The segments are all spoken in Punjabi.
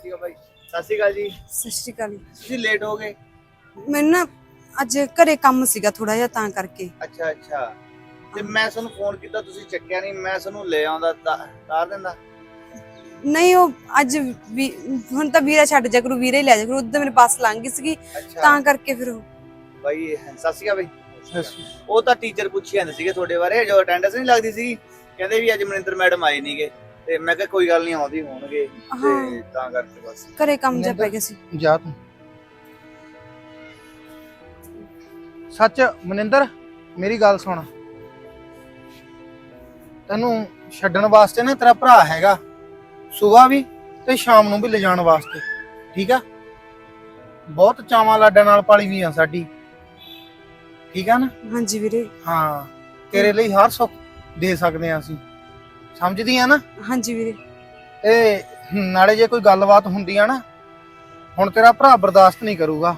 ਸ਼੍ਰੀ ਅਕਾਲ ਭਾਈ ਸਤਿ ਸ਼੍ਰੀ ਅਕਾਲ ਜੀ। ਸਤਿ ਸ਼੍ਰੀ ਅਕਾਲ। ਤੁਸੀਂ ਲੇਟ ਹੋ ਗਏ? ਮੈਨੂੰ ਨਾ ਅੱਜ ਘਰੇ ਕੰਮ ਸੀਗਾ ਥੋੜਾ ਜਿਹਾ ਤਾਂ ਕਰਕੇ। ਅੱਛਾ ਅੱਛਾ। ਤੇ ਮੈਂ ਤੁਹਾਨੂੰ ਫੋਨ ਕੀਤਾ ਤੁਸੀਂ ਚੱਕਿਆ ਨਹੀਂ। ਮੈਂ ਤੁਹਾਨੂੰ ਲੈ ਆਉਂਦਾ ਤਾਂ ਤਾਰ ਦਿੰਦਾ। ਨਹੀਂ ਉਹ ਅੱਜ ਵੀ ਹੁਣ ਤਾਂ ਵੀਰਾ ਛੱਡ ਜਾ ਕਰੂ ਵੀਰੇ ਹੀ ਲੈ ਜਾ ਕਰੂ। ਉਦੋਂ ਮੇਰੇ ਪਾਸ ਲੰਘ ਗਈ ਸੀਗੀ ਅੱਛਾ। ਤਾਂ ਕਰਕੇ ਫਿਰ ਉਹ। ਭਾਈ ਸਤਿ ਸ਼੍ਰੀ ਅਕਾਲ ਭਾਈ ਉਹ ਤਾਂ ਟੀਚਰ ਪੁੱਛੀ ਜਾਂਦੇ ਸੀਗੇ ਤੁਹਾਡੇ ਬਾਰੇ ਜੋ ਅਟੈਂਡੈਂਸ ਨਹੀਂ ਲੱਗਦੀ ਸੀ ਕਹਿੰਦੇ ਵੀ ਅੱਜ ਮਨਿੰਦਰ ਮੈਡਮ ਆਏ ਨਹੀਂਗੇ ਤੇ ਮੈਂ ਕਿਹਾ ਕੋਈ ਗੱਲ ਨਹੀਂ ਆਉਂਦੀ ਹੋਣਗੇ ਤੇ ਹਾਂ। ਤਾਂ ਕਰਕੇ ਬਸ। ਘਰੇ ਕੰਮ ਜਿਹਾ ਪੈ ਗਿਆ ਸੀ। ਜਾ ਤੂੰ। ਸੱਚ ਮਨਿੰਦਰ ਮੇਰੀ ਗੱਲ ਸੁਣ। ਤੈਨੂੰ ਛੱਡਣ ਵਾਸਤੇ ਨਾ ਤੇਰਾ ਭਰਾ ਹੈਗਾ। ਸਵੇਰ ਵੀ ਤੇ ਸ਼ਾਮ ਨੂੰ ਵੀ ਲਿਜਾਣ ਵਾਸਤੇ। ਠੀਕ ਆ? ਬਹੁਤ ਚਾਵਾਂ ਲਾਡਾਂ ਨਾਲ ਪਾਲੀ ਵੀ ਆ ਸਾਡੀ। ਠੀਕ ਆ ਨਾ? ਹਾਂਜੀ ਵੀਰੇ। ਹਾਂ ਤੇਰੇ ਲਈ ਹਰ ਸੁੱਖ ਦੇ ਸਕਦੇ ਆ ਅਸੀਂ। ਸਮਝਦੀ ਆ ਨਾ? ਹਾਂਜੀ ਵੀਰੇ। ਤੇ ਨਾਲੇ ਜੇ ਕੋਈ ਗੱਲਬਾਤ ਹੁੰਦੀ ਆ ਨਾ ਹੁਣ ਤੇਰਾ ਭਰਾ ਬਰਦਾਸ਼ਤ ਨਹੀਂ ਕਰੂਗਾ।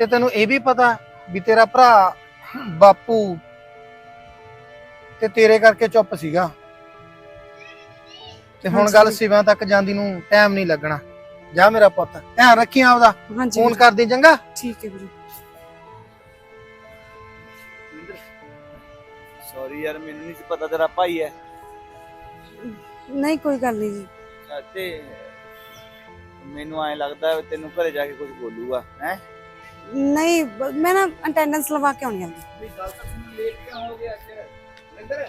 ਤੇ ਤੈਨੂੰ ਇਹ ਵੀ ਪਤਾ ਵੀ ਤੇਰਾ ਭਰਾ ਬਾਪੂ ਤੇ ਤੇਰੇ ਕਰਕੇ ਚੁੱਪ ਸੀਗਾ। ਤੇ ਹੁਣ। ਗੱਲ ਸਿਵਾਂ ਤੱਕ ਜਾਂਦੀ ਨੂੰ ਟਾਈਮ ਨਹੀਂ ਲੱਗਣਾ। ਜਾ ਮੇਰਾ ਪੁੱਤ ਧਿਆਨ ਰੱਖੀ ਆਪਦਾ। ਹਾਂਜੀ ਫੋਨ ਕਰਦੀ ਚੰਗਾ? ਠੀਕ ਹੈ ਵੀਰੇ। ਸੌਰੀ ਯਾਰ ਮੈਨੂੰ ਨਹੀਂ ਪਤਾ ਤੇਰਾ ਭਾਈ ਹੈ। ਨਹੀਂ ਕੋਈ ਗੱਲ ਨਹੀਂ ਜੀ। ਤੇ ਮੈਨੂੰ ਐ ਲੱਗਦਾ ਤੈਨੂੰ ਘਰੇ ਜਾ ਕੇ ਕੁਝ ਬੋਲੂਗਾ ਹੈ? ਨਹੀਂ ਮੈਂ ਨਾ ਅਟੈਂਡੈਂਸ ਲਵਾ ਕੇ ਆਉਣੀ ਆ। ਵੀ ਗੱਲ ਤਾਂ ਸੁਣ ਲੇਟ ਕਿਉਂ ਹੋ ਗਿਆ ਅੱਜ? ਮਹਿੰਦਰ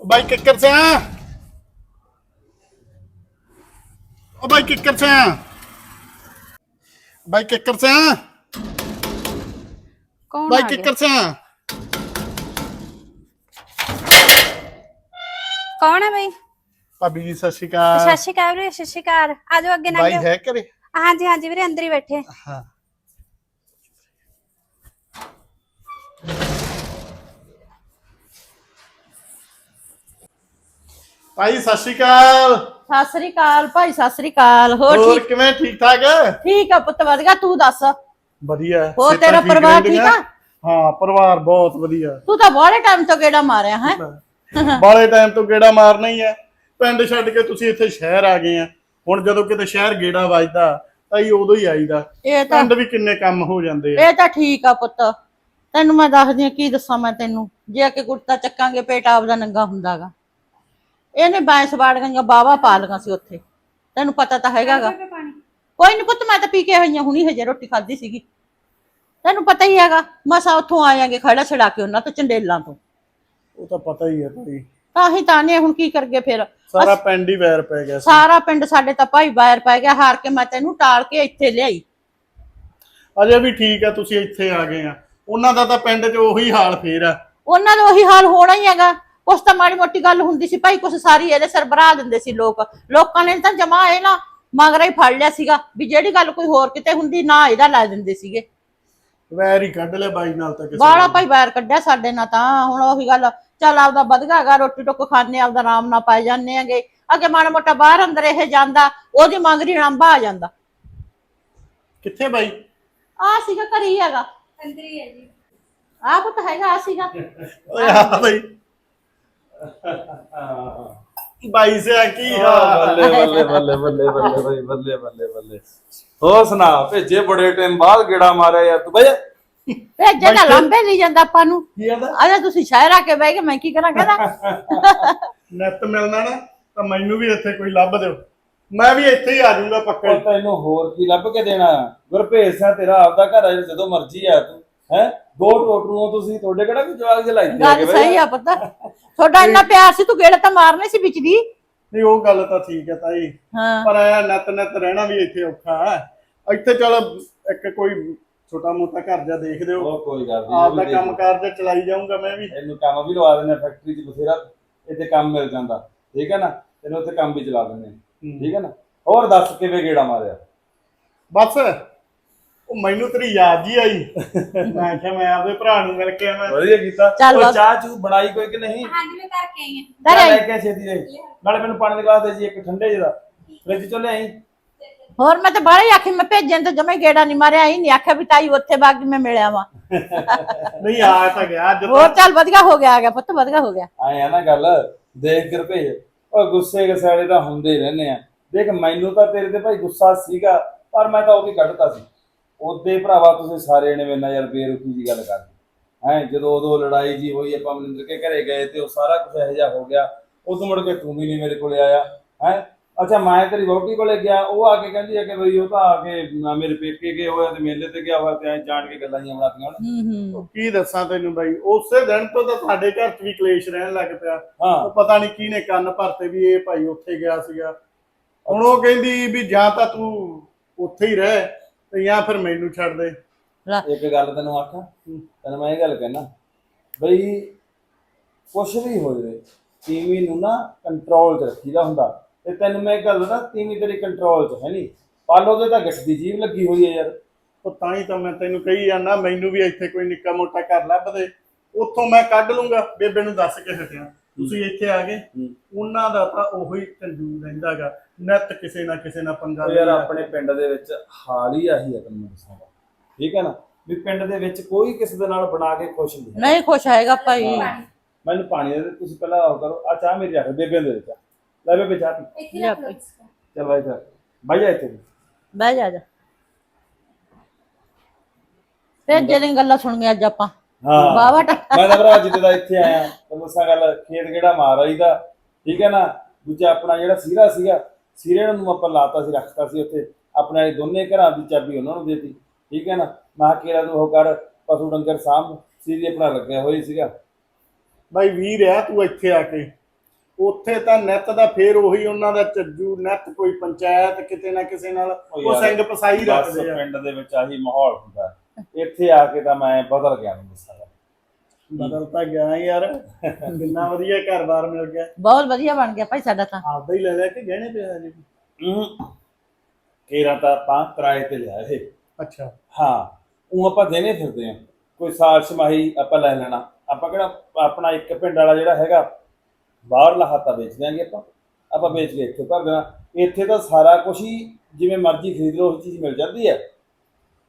ਬਾਈ ਕਿੱਕਰ ਸਿਆ। ਉਹ ਬਾਈ ਕਿੱਕਰ ਸਿਆ। भाई किक्कर से हैं ਕੌਣ भाई किक्कर से हैं ਕੌਣ ਹੈ ਬਈ भाभी जी सत श्री ਸਤਿ अकाल ਸ਼੍ਰੀ ਅਕਾਲ ਵੀਰੇ ਸਤਿ ਸ਼੍ਰੀ ਅਕਾਲ ਆਜੋ ਅੱਗੇ भाई ਲੰਘੋ है करे ਹਾਂਜੀ ਹਾਂਜੀ ਵੀਰੇ ਅੰਦਰ ਹੀ ਬੈਠੇ हाँ ਭਾਈ ਸਤਿ ਸ਼੍ਰੀ ਅਕਾਲ ਸਤਿ ਸ੍ਰੀ ਅਕਾਲ ਭਾਈ ਸਤਿ ਸ੍ਰੀ ਅਕਾਲ। ਹੋਰ ਹੋਰ ਠੀਕ ਕਿਵੇਂ ਠੀਕ ਠਾਕ ਠੀਕ ਆ ਪੁੱਤ ਵਧੀਆ ਤੂੰ ਦੱਸ? ਵਧੀਆ। ਹੋਰ ਤੇਰਾ ਪਰਿਵਾਰ ਠੀਕ? ਆ? ਹਾਂ ਪਰਿਵਾਰ ਬਹੁਤ ਵਧੀਆ। ਤੂੰ ਤਾਂ ਬੜੇ ਟਾਈਮ ਤੋਂ ਗੇੜਾ ਮਾਰਿਆ ਹੈ? ਬਾਲੇ ਟਾਈਮ ਤੋਂ ਗੇੜਾ ਮਾਰਨਾ ਹੀ ਹੈ ਪਿੰਡ ਛੱਡ ਕੇ ਤੁਸੀਂ ਇੱਥੇ ਸ਼ਹਿਰ ਆ ਗਏ ਆ। ਹੁਣ ਜਦੋਂ ਕਿਤੇ ਸ਼ਹਿਰ ਗੇੜਾ ਵੱਜਦਾ ਤਾਂ ਹੀ ਉਦੋਂ ਹੀ ਆਈਦਾ। ਇਹ ਤਾਂ ਪਿੰਡ ਵੀ ਕਿੰਨੇ ਕੰਮ ਹੋ ਜਾਂਦੇ ਆ। ਇਹ ਤਾਂ ਠੀਕ ਆ ਪੁੱਤ। ਤੈਨੂੰ ਮੈਂ ਦੱਸਦੀ ਆ ਕੀ ਦੱਸਾਂ ਮੈਂ ਤੈਨੂੰ? ਜੇ ਕਿ ਕੁੜਤਾ ਚੱਕਾਂਗੇ ਪੇਟ ਆਪਦਾ ਨੰਗਾ ਹੁੰਦਾਗਾ। ਇਹਨੇ ਬਾਂਸ ਬਾੜ ਗਈਆਂ ਬਾਵਾ ਪਾ ਲਈਆਂ ਸੀ ਉੱਥੇ। ਤੈਨੂੰ ਪਤਾ ਤਾਂ ਹੈਗਾਗਾ ਕੋਈ ਨਹੀਂ ਪੁੱਤ ਮੈਂ ਤਾਂ ਪੀ ਕੇ ਆਈਆਂ ਹੁਣੀ ਹਜੇ ਰੋਟੀ ਖਾਧੀ ਸੀਗੀ। ਤੈਨੂੰ ਪਤਾ ਹੀ ਹੈਗਾ ਮਸਾ ਉੱਥੋਂ ਆਇਆਂਗੇ ਖੜਾ ਛੜਾ ਕੇ ਉਹਨਾਂ ਤੋਂ ਚੰਡੇਲਾਂ ਤੋਂ। ਉਹ ਤਾਂ ਪਤਾ ਹੀ ਹੈ ਭਾਈ। ਤਾਂ ਹੀ ਤਾਂ ਨੇ ਹੁਣ ਕੀ ਕਰਗੇ ਫਿਰ? ਸਾਰਾ ਪਿੰਡ ਹੀ ਵੈਰ ਪੈ ਗਿਆ ਸੀ। ਸਾਰਾ ਪਿੰਡ ਸਾਡੇ ਤਾਂ ਭਾਈ ਬਾਹਰ ਪੈ ਗਿਆ ਹਾਰ ਕੇ ਮੈਂ ਤੈਨੂੰ ਟਾਲ ਕੇ ਇੱਥੇ ਲਿਆਈ। ਅਜੇ ਵੀ ਠੀਕ ਆ ਤੁਸੀਂ ਇੱਥੇ ਆ ਗਏ ਆ। ਉਹਨਾਂ ਦਾ ਤਾਂ ਪਿੰਡ 'ਚ ਉਹੀ ਹਾਲ ਫੇਰ ਆ। ਉਹਨਾਂ ਦਾ ਉਹੀ ਹਾਲ ਹੋਣਾ ਹੀ ਹੈਗਾ। ਕੁਛ ਤਾਂ ਮਾੜੀ ਮੋਟੀ ਗੱਲ ਹੁੰਦੀ ਸੀ ਭਾਈ ਕੁਛ ਸਾਰੀ ਇਹਦੇ ਸਰਬਰਾ ਦਿੰਦੇ ਸੀ ਲੋਕ। ਲੋਕਾਂ ਨੇ ਤਾਂ ਜਮਾ ਇਹ ਨਾ ਮਗਰਾ ਹੀ ਫੜ ਲਿਆ ਸੀਗਾ ਵੀ ਜਿਹੜੀ ਗੱਲ ਕੋਈ ਹੋਰ ਕਿਤੇ ਹੁੰਦੀ ਨਾ ਇਹਦਾ ਲਾ ਦਿੰਦੇ ਸੀਗੇ। ਵੈਰ ਹੀ ਕੱਢ ਲਿਆ ਬਾਈ ਨਾਲ ਤਾਂ ਕਿਸੇ ਬਾਲਾ। ਭਾਈ ਬਾਹਰ ਕੱਢਿਆ ਸਾਡੇ ਨਾਲ ਤਾਂ ਹੁਣ ਉਹੀ ਗੱਲ ਚੱਲ ਆਪਦਾ ਵਧਗਾ ਹੈਗਾ ਰੋਟੀ ਟੁੱਕ ਖਾਣੇ ਆਪਦਾ ਆਰਾਮ ਨਾਲ ਪਾਈ ਜਾਂਦੇ ਆਂਗੇ। ਅੱਗੇ ਮਾੜਾ ਮੋਟਾ ਬਾਹਰ ਅੰਦਰ ਇਹ ਜਾਂਦਾ ਉਹਦੀ ਮੰਗਰੀ ਲੰਬਾ ਆ ਜਾਂਦਾ। ਕਿੱਥੇ ਬਾਈ? ਆ ਸੀਗਾ ਘਰੇ ਹੀ ਹੈਗਾ। ਅੰਦਰ ਹੀ ਹੈ ਜੀ। ਆ ਪੁੱਤ ਹੈਗਾ ਆ ਸੀਗਾ। ਓਏ ਆ ਬਾਈ। ਬਾਈ ਸੇ ਕੀ ਹਾਲ ਬੱਲੇ ਬੱਲੇ ਬੱਲੇ ਬੱਲੇ ਬੱਲੇ ਭਾਈ ਬੱਲੇ ਬੱਲੇ ਬੱਲੇ। ਹੋਰ ਸੁਣਾ ਭੇਜੇ ਬੜੇ ਟਾਈਮ ਬਾਅਦ ਗੇੜਾ ਮਾਰਿਆ ਯਾਰ ਤੂੰ ਬਈ ਭੇਜੇ ਤਾਂ ਲੰਬੇ ਨਹੀਂ ਜਾਂਦਾ ਆਪਾਂ ਨੂੰ। ਕੀ ਆਦਾ ਅਰੇ ਤੁਸੀਂ ਸ਼ਹਿਰ ਆ ਕੇ ਬਹਿ ਕੇ ਮੈਂ ਕੀ ਕਰਾਂ ਕਹਿੰਦਾ? ਨੈਟ ਮਿਲਣਾ ਨਾ ਤਾਂ ਮੈਨੂੰ ਵੀ ਇੱਥੇ ਕੋਈ ਲੱਭ ਦਿਓ। ਮੈਂ ਵੀ ਇੱਥੇ ਹੀ ਆ ਜਾਊਂਗਾ ਪੱਕਾ ਹੀ। ਤੈਨੂੰ ਹੋਰ ਕੀ ਲੱਭ ਕੇ ਦੇਣਾ? ਗੁਰਭੇਜ ਸਿੰਘ ਤੇਰਾ ਆਪਦਾ ਘਰ ਆ ਜਦੋਂ ਮਰਜ਼ੀ ਆ ਤੂੰ। ਹੈ? ਦੋ ਟੋਟਰੂ ਹੋ ਤੁਸੀਂ ਤੁਹਾਡੇ ਕਿਹੜਾ ਕੋਈ ਜਵਾਗ ਜਲਾਈ ਦੇ ਗੱਲ ਸਹੀ ਆ ਪਤਾ। ਤੁਹਾਡਾ ਇੰਨਾ ਪਿਆਰ ਸੀ ਤੂੰ ਗੇੜਾ ਤਾਂ ਮਾਰਨੇ ਸੀ ਵਿੱਚ ਦੀ। ਨਹੀਂ ਉਹ ਗੱਲ ਤਾਂ ਠੀਕ ਹੈ ਤਾਈ। ਹਾਂ। ਪਰ ਆਇਆ ਨੱਤ ਨੱਤ ਰਹਿਣਾ ਵੀ ਇੱਥੇ ਔਖਾ ਹੈ। ਇੱਥੇ ਚਲ ਇੱਕ ਕੋਈ ਛੋਟਾ ਮੋਟਾ ਘਰ ਜਾ ਦੇਖ ਦਿਓ। ਉਹ ਕੋਈ ਗੱਲ ਆਪ ਦਾ ਨਹੀਂ ਕੰਮ ਕਾਰ ਤੇ ਚਲਾਈ ਜਾਊਂਗਾ ਮੈਂ ਵੀ। ਇਹਨੂੰ ਕੰਮ ਵੀ ਲਵਾ ਦਿੰਦੇ ਫੈਕਟਰੀ 'ਚ ਬਥੇਰਾ ਇੱਥੇ ਕੰਮ ਮਿਲ ਜਾਂਦਾ। ਠੀਕ ਹੈ ਨਾ? ਤੈਨੂੰ ਉੱਥੇ ਕੰਮ ਵੀ ਚਲਾ ਦਿੰਦੇ। ਠੀਕ ਹੈ ਨਾ? ਹੋਰ ਦੱਸ ਕਿਵੇਂ ਗੇੜਾ ਮਾਰਿਆ? ਬਸ। ਉਹ ਮੈਨੂੰ ਤੇਰੀ ਯਾਦ ਜੀ ਆਈ। ਮੈਂ ਕਿਹਾ ਮੈਂ ਆਪਦੇ ਭਰਾ ਨੂੰ ਮਿਲ ਕੇ ਆਵਾਂ। ਵਧੀਆ ਕੀਤਾ। ਚੱਲ ਉਹ ਬਸ। ਚਾਹ ਚੂ ਬਣਾਈ ਕੋਈ ਕਿ ਨਹੀਂ? ਹਾਂਜੀ ਮੈਂ ਕਰਕੇ ਆਈ ਹਾਂ। ਚੱਲ ਲੈ ਕੇ ਛੇਤੀ ਦੇ। ਨਾਲੇ ਮੈਨੂੰ ਪਾਣੀ ਦੇ ਗਲਾਸ ਦੇ ਜੀ ਇੱਕ ਠੰਡੇ ਜਿਹਦਾ ਫ੍ਰਿਜ ਚੋਂ ਲਿਆਈ। ਹੋਰ ਮੈਂ ਤਾਂ ਬਾਹਲੇ ਆਖੀ ਮੈਂ ਭੇਜਣ ਤੇ ਜਮੇ ਗੇੜਾ ਨਹੀਂ ਮਾਰਿਆ ਹੀ ਨਹੀਂ ਆਖਿਆ ਵੀ ਤਾਈ ਉੱਥੇ ਬਾਗੀ ਮੈਂ ਮਿਲਿਆ ਵਾਂ ਨਹੀਂ ਆ ਤਾਂ ਗਿਆ ਅੱਜ ਹੋਰ ਚੱਲ ਵਧੀਆ ਹੋ ਗਿਆ ਆ ਗਿਆ ਪੁੱਤ ਵਧੀਆ ਹੋ ਗਿਆ। ਆਏ ਆ ਨਾ ਗੱਲ ਦੇਖ ਕੇ ਭੇਜ। ਉਹ ਗੁੱਸੇ ਗਸਾਲੇ ਤਾਂ ਹੁੰਦੇ ਹੀ ਰਹਿੰਦੇ ਆ। ਦੇਖ ਮੈਨੂੰ ਤਾਂ ਤੇਰੇ ਤੇ ਭਾਈ ਗੁੱਸਾ ਸੀਗਾ ਪਰ ਮੈਂ ਤਾਂ ਉਹ ਵੀ ਕੱਢਤਾ ਸੀ। ਉਹਦੇ ਭਰਾਵਾ ਤੁਸੀਂ ਸਾਰੇ ਨੇ ਮੇਰੇ ਨਾਲ ਯਾਰ ਬੇਰੁਖੀ ਦੀ ਗੱਲ ਕਰਦੇ। ਹੈ ਜਦੋਂ ਉਦੋਂ ਲੜਾਈ ਜੀ ਹੋਈ ਆਪਾਂ ਮਨਿੰਦਰ ਕੇ ਘਰੇ ਗਏ ਤੇ ਉਹ ਸਾਰਾ ਕੁਝ ਇਹੋ ਜਿਹਾ ਹੋ ਗਿਆ। ਉਦੋਂ ਮੁੜ ਕੇ ਤੂੰ ਵੀ ਨਹੀਂ ਮੇਰੇ ਕੋਲੇ ਆਇਆ। ਹੈ? ਅੱਛਾ ਮੈਂ ਤੇਰੀ ਵਹੁਟੀ ਕੋਲੇ ਗਿਆ। ਉਹ ਆ ਕੇ ਕਹਿੰਦੀ ਹੈ ਕਿ ਬਈ ਉਹ ਤਾਂ ਆ ਕੇ ਮ- ਮੇਰੇ ਪੇਕੇ ਗਏ ਹੋਇਆ ਤੇ ਮੇਲੇ ਤੇ ਗਿਆ ਹੋਇਆ ਤੇ ਐਂ ਜਾਣ ਕੇ ਗੱਲਾਂ ਜੀਆਂ ਬਣਾਤੀਆਂ ਉਹਨੇ। ਹੂੰ ਹੂੰ। ਕੀ ਦੱਸਾਂ ਤੈਨੂੰ ਬਾਈ? ਉਸੇ ਦਿਨ ਤੋਂ ਤਾਂ ਸਾਡੇ ਘਰ 'ਚ ਵੀ ਕਲੇਸ਼ ਰਹਿਣ ਲੱਗ ਪਿਆ। ਹਾਂ। ਉਹ ਪਤਾ ਨਹੀਂ ਕਿਹਨੇ ਕੰਨ ਭਰਤੇ ਵੀ ਇਹ ਭਾਈ ਉੱਥੇ ਗਿਆ ਸੀਗਾ। ਹੁਣ ਉਹ ਕਹਿੰਦੀ ਵੀ ਜਾਂ ਤਾਂ ਤੂੰ ਉੱਥੇ ਹੀ ਰਹਿ। ਤੇ ਜਾਂ ਫਿਰ ਮੈਨੂੰ ਛੱਡ ਦੇ। ਇੱਕ ਗੱਲ ਤੈਨੂੰ ਆਖਾਂ ਤੈਨੂੰ ਮੈਂ ਇਹ ਗੱਲ ਕਹਿਣਾ ਬਈ ਕੁਛ ਵੀ ਹੋ ਜਾਵੇ ਟੀਵੀ ਨੂੰ ਨਾ ਕੰਟਰੋਲ 'ਚ ਰੱਖੀਦਾ ਹੁੰਦਾ। ਤੇ ਤੈਨੂੰ ਮੈਂ ਗੱਲ ਦੱਸਾਂ ਟੀਵੀ ਤੇਰੀ ਕੰਟਰੋਲ 'ਚ ਹੈ ਨਹੀਂ। ਪਾਲੋ ਦੇ ਤਾਂ ਗੱਠ ਦੀ ਜੀਭ ਲੱਗੀ ਹੋਈ ਹੈ ਯਾਰ। ਉਹ ਤਾਂ ਹੀ ਤਾਂ ਮੈਂ ਤੈਨੂੰ ਕਹੀ ਜਾਂਦਾ ਮੈਨੂੰ ਵੀ ਇੱਥੇ ਕੋਈ ਨਿੱਕਾ ਮੋਟਾ ਘਰ ਲੱਭ ਦੇ ਉੱਥੋਂ ਮੈਂ ਕੱਢ ਲੂੰਗਾ ਬੇਬੇ ਨੂੰ ਦੱਸ ਕੇ ਹਟਿਆ। ਤੁਸੀਂ ਇੱਥੇ ਆ ਗਏ। ਉਹਨਾਂ ਦਾ ਤਾਂ ਉਹੀ ਕੰਜੂਸ ਰਹਿੰਦਾਗਾ। ਨਿਤ ਕਿਸੇ ਨਾ ਕਿਸੇ ਨਾਲ ਪੰਗਾ ਯਾਰ। ਆਪਣੇ ਪਿੰਡ ਦੇ ਵਿੱਚ ਹਾਲ ਹੀ ਆਹੀ ਹੈ ਤੈਨੂੰ ਦੱਸਾਂਗਾ ਠੀਕ ਹੈ ਨਾ? ਵੀ ਪਿੰਡ ਦੇ ਵਿੱਚ ਕੋਈ ਕਿਸੇ ਦੇ ਨਾਲ ਬਣਾ ਕੇ ਖੁਸ਼ ਨਹੀਂ। ਨਹੀਂ ਖੁਸ਼ ਹੈਗਾ ਭਾਈ। ਮੈਨੂੰ ਪਾਣੀ ਦੇ ਤੁਸੀਂ ਪਹਿਲਾਂ ਉਹ ਕਰੋ। ਆ ਚਾਹ ਮੇਰੀ ਰੱਖ ਬੇਬੇ ਦੇ ਵਿੱਚ ਲੈ ਬੇਬੇ ਚਾਹ ਪੀ। ਚੱਲ ਬਾਈ ਇੱਧਰ ਬਾਈ ਜਾ ਇੱਥੇ। ਬਹਿ ਜਾ ਜਾ। ਤੇ ਜਿਹੜੀਆਂ ਗੱਲਾਂ ਸੁਣੀਆਂ ਅੱਜ ਆਪਾਂ। ਹਾਂ। ਵਾਵਾ ਟਾ ਮੈਂ ਤਾਂ ਭਰਾ ਜਿੱਦੇ ਦਾ ਇੱਥੇ ਆਇਆ ਤੈਨੂੰ ਦੱਸਾਂ ਗੱਲ ਖੇਤ ਕਿਹੜਾ ਮਾਰ ਆਈ ਦਾ ਠੀਕ ਹੈ ਨਾ? ਦੂਜਾ ਆਪਣਾ ਜਿਹੜਾ ਸੀਰਾ ਸੀਗਾ ਸੀਰੇ ਨੂੰ ਆਪਾਂ ਲਾਤਾ ਸੀ ਰੱਖਤਾ ਸੀ ਉੱਥੇ। ਆਪਣੇ ਵਾਲੇ ਦੋਨੇ ਘਰਾਂ ਦੀ ਚਾਬੀ ਉਹਨਾਂ ਨੂੰ ਦੇਤੀ ਠੀਕ ਹੈ ਨਾ? ਮੈਂ ਕਿਹਾ ਤੂੰ ਉਹ ਕਰ ਪਸ਼ੂ ਡੰਗਰ ਸਾਂਭ। ਸੀਰੀ ਆਪਣਾ ਲੱਗਿਆ ਹੋਈ ਸੀਗਾ। ਬਾਈ ਵੀਰ ਆ ਤੂੰ ਇੱਥੇ ਆ ਕੇ। ਉੱਥੇ ਤਾਂ ਨਿਤ ਦਾ ਫੇਰ ਉਹੀ ਉਹਨਾਂ ਦਾ ਚੱਜੂ ਨਿਤ ਕੋਈ ਪੰਚਾਇਤ ਕਿਤੇ ਨਾ ਕਿਸੇ ਨਾਲ ਉਹ ਸਿੰਘ ਪਸਾਈ ਰੱਖਦੇ ਆ। ਪਿੰਡ ਦੇ ਵਿੱਚ ਆਹੀ ਮਾਹੌਲ ਹੁੰਦਾ। ਇੱਥੇ ਆ ਕੇ ਤਾਂ ਮੈਂ ਬਦਲ ਗਿਆ ਮੈਨੂੰ ਦੱਸਾਂ ਬਦਲ ਤਾਂ ਗਿਆ ਯਾਰ। ਕਿੰਨਾ ਵਧੀਆ ਘਰ-ਬਾਰ ਮਿਲ ਗਿਆ। ਬਹੁਤ ਵਧੀਆ ਬਣ ਗਿਆ ਭਾਈ ਸਾਡਾ ਤਾਂ। ਆਪਦਾ ਹੀ ਲੈ ਲਿਆ ਕਿ ਗਹਿਣੇ ਪਿਆ ਜੀ ਕੇਰਾ ਤਾਂ ਆਪਾਂ ਕਿਰਾਏ ਤੇ ਲਿਆ ਇਹ। ਅੱਛਾ। ਹਾਂ ਉਹ ਆਪਾਂ ਦੇਣੇ ਫਿਰਦੇ ਆ। ਕੋਈ ਸਾਲ ਛਮਾਹੀ ਆਪਾਂ ਲੈ ਲੈਣਾ। ਆਪਾਂ ਕਿਹੜਾ ਆਪਣਾ ਇੱਕ ਪਿੰਡ ਵਾਲਾ ਜਿਹੜਾ ਹੈਗਾ ਬਾਹਰਲਾ ਹਾਤਾ ਵੇਚ ਦਿਆਂਗੇ ਆਪਾਂ। ਆਪਾਂ ਵੇਚ ਕੇ ਇੱਥੇ ਭਰ ਦੇਣਾ। ਇੱਥੇ ਤਾਂ ਸਾਰਾ ਕੁਝ ਹੀ ਜਿਵੇਂ ਮਰਜ਼ੀ ਖਰੀਦ ਲਓ ਉਹ ਚੀਜ਼ ਮਿਲ ਜਾਂਦੀ ਹੈ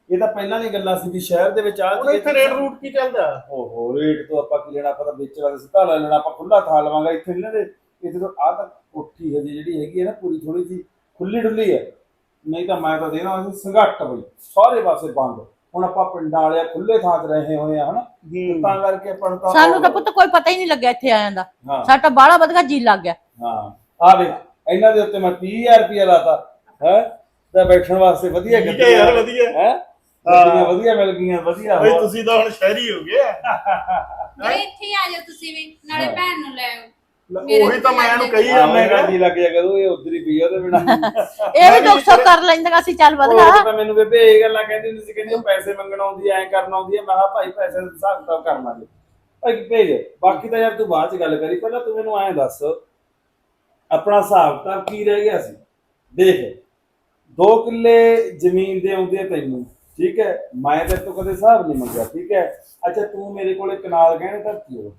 ਇਹ ਤਾਂ ਪਹਿਲਾਂ ਦੀ ਗੱਲਾਂ ਸੀ ਵੀ ਸ਼ਹਿਰ ਦੇ ਵਿੱਚ ਆ ਹੁਣ ਇੱਥੇ ਰੇਟ ਰੂਟ ਕੀ ਚੱਲਦਾ? ਓਹੋ ਰੇਟ ਤੋਂ ਆਪਾਂ ਕੀ ਲੈਣਾ ਆਪਾਂ ਤਾਂ ਵੇਚਣ ਵਾਲੇ ਸਿੱਧਾ ਲੈ ਲੈਣਾ ਆਪਾਂ ਖੁੱਲਾ ਖਾ ਲਵਾਂਗਾ ਇੱਥੇ ਇਹਨਾਂ ਦੇ। ਇੱਥੇ ਤਾਂ ਆ ਤਾਂ ਕੋਠੀ ਹੈ ਜਿਹੜੀ ਹੈਗੀ ਹੈ ਨਾ ਪੂਰੀ ਥੋੜੀ ਜੀ ਖੁੱਲੀ ਡੁੱਲੀ ਹੈ। ਨਹੀਂ ਤਾਂ ਮੈਂ ਤਾਂ ਦੇਣਾ ਸੀ ਸੰਘੱਟ ਬਈ ਸਾਰੇ ਪਾਸੇ ਬੰਦ। ਹੁਣ ਆਪਾਂ ਪਿੰਡਾਂ ਵਾਲਿਆ ਖੁੱਲੇ ਥਾਂ 'ਤੇ ਰਹੇ ਹੋਏ ਆ ਹਨਾ? ਤੇ ਤਾਂ ਕਰਕੇ ਆਪਾਂ ਨੂੰ ਤਾਂ ਸਾਨੂੰ ਤਾਂ ਪੁੱਤ ਕੋਈ ਪਤਾ ਹੀ ਨਹੀਂ ਲੱਗਿਆ ਇੱਥੇ ਆਇਆਂ ਦਾ। ਸਾਡਾ ਬਾਹਲਾ ਵਧੀਆ ਜੀ ਲੱਗ ਗਿਆ। ਹਾਂ। ਆ ਵੇ ਇਹਨਾਂ ਦੇ ਉੱਤੇ ਮੈਂ 30000 ਰੁਪਇਆ ਲਾਤਾ ਹੈ? ਤੇ ਬੈਠਣ ਵਾਸਤੇ ਵਧੀਆ ਹੈ। ਯਾਰ ਵਧੀਆ। ਹੈ? ਗੱਡੀਆਂ ਵਧੀਆ ਮਿਲ ਗਈਆਂ ਵਧੀਆ ਬਈ। ਤੁਸੀਂ ਤਾਂ ਹੁਣ ਸ਼ਹਿਰੀ ਹੋ ਗਏ। ਮੇਰੇ ਇੱਥੇ ਹੀ ਆ ਜਾਓ ਤੁਸੀਂ ਵੀ ਨਾਲੇ। ਭੈਣ ਨੂੰ ਲੈ ਆਓ। ਉਹੀ ਤਾਂ ਮੈਂ ਇਹਨੂੰ ਕਹੀ ਮੇਰਾ ਹੈਗਾ। ਜੀ ਲੱਗ ਜਾ ਕਰੂ ਇਹ ਉਧਰ ਹੀ ਪਈ ਆ ਉਹਦੇ ਬਿਨਾ। ਇਹ ਵੀ ਦੁੱਖ ਸੁੱਖ ਕਰ ਲੈਂਦਾ ਸੀ ਚੱਲ ਵਧੀਆ ਉਹ ਤਾਂ ਮੈਨੂੰ ਬੇਬੇ ਇਹ ਗੱਲਾਂ ਕਹਿੰਦੀ ਹੁੰਦੀ ਸੀ ਕਹਿੰਦੀ ਪੈਸੇ ਮੰਗਣ ਆਉਂਦੀ ਐ ਕਰਨ ਆਉਂਦੀ ਐ ਮੈਂ ਕਿਹਾ ਭਾਈ ਪੈਸੇ ਦਾ ਹਿਸਾਬ ਕਿਤਾਬ ਕਰ ਲਾਂਗੇ ਭਾਈ ਭੇਜ ਬਾਕੀ ਤਾਂ ਯਾਰ ਤੂੰ ਬਾਅਦ ਚ ਗੱਲ ਕਰੀ ਪਹਿਲਾਂ ਤੂੰ ਮੈਨੂੰ ਐਂ ਦੱਸ। ਆਪਣਾ ਹਿਸਾਬ ਕਿਤਾਬ ਕੀ ਰਹਿ ਗਿਆ ਸੀ? ਦੇਖ 2 ਕਿੱਲੇ ਜ਼ਮੀਨ ਦੇ ਆਉਂਦੇ ਆ ਤੈਨੂੰ। ਠੀਕ ਹੈ? ਮੈਂ ਤੇ ਤੋਂ ਕਦੇ ਹਿਸਾਬ ਨਹੀਂ ਮੰਗਿਆ ਠੀਕ ਹੈ? ਅੱਛਾ ਤੂੰ ਮੇਰੇ ਕੋਲੇ ਕਨਾਲ ਗਹਿਣੇ ਧਰਤੀ ਹੋ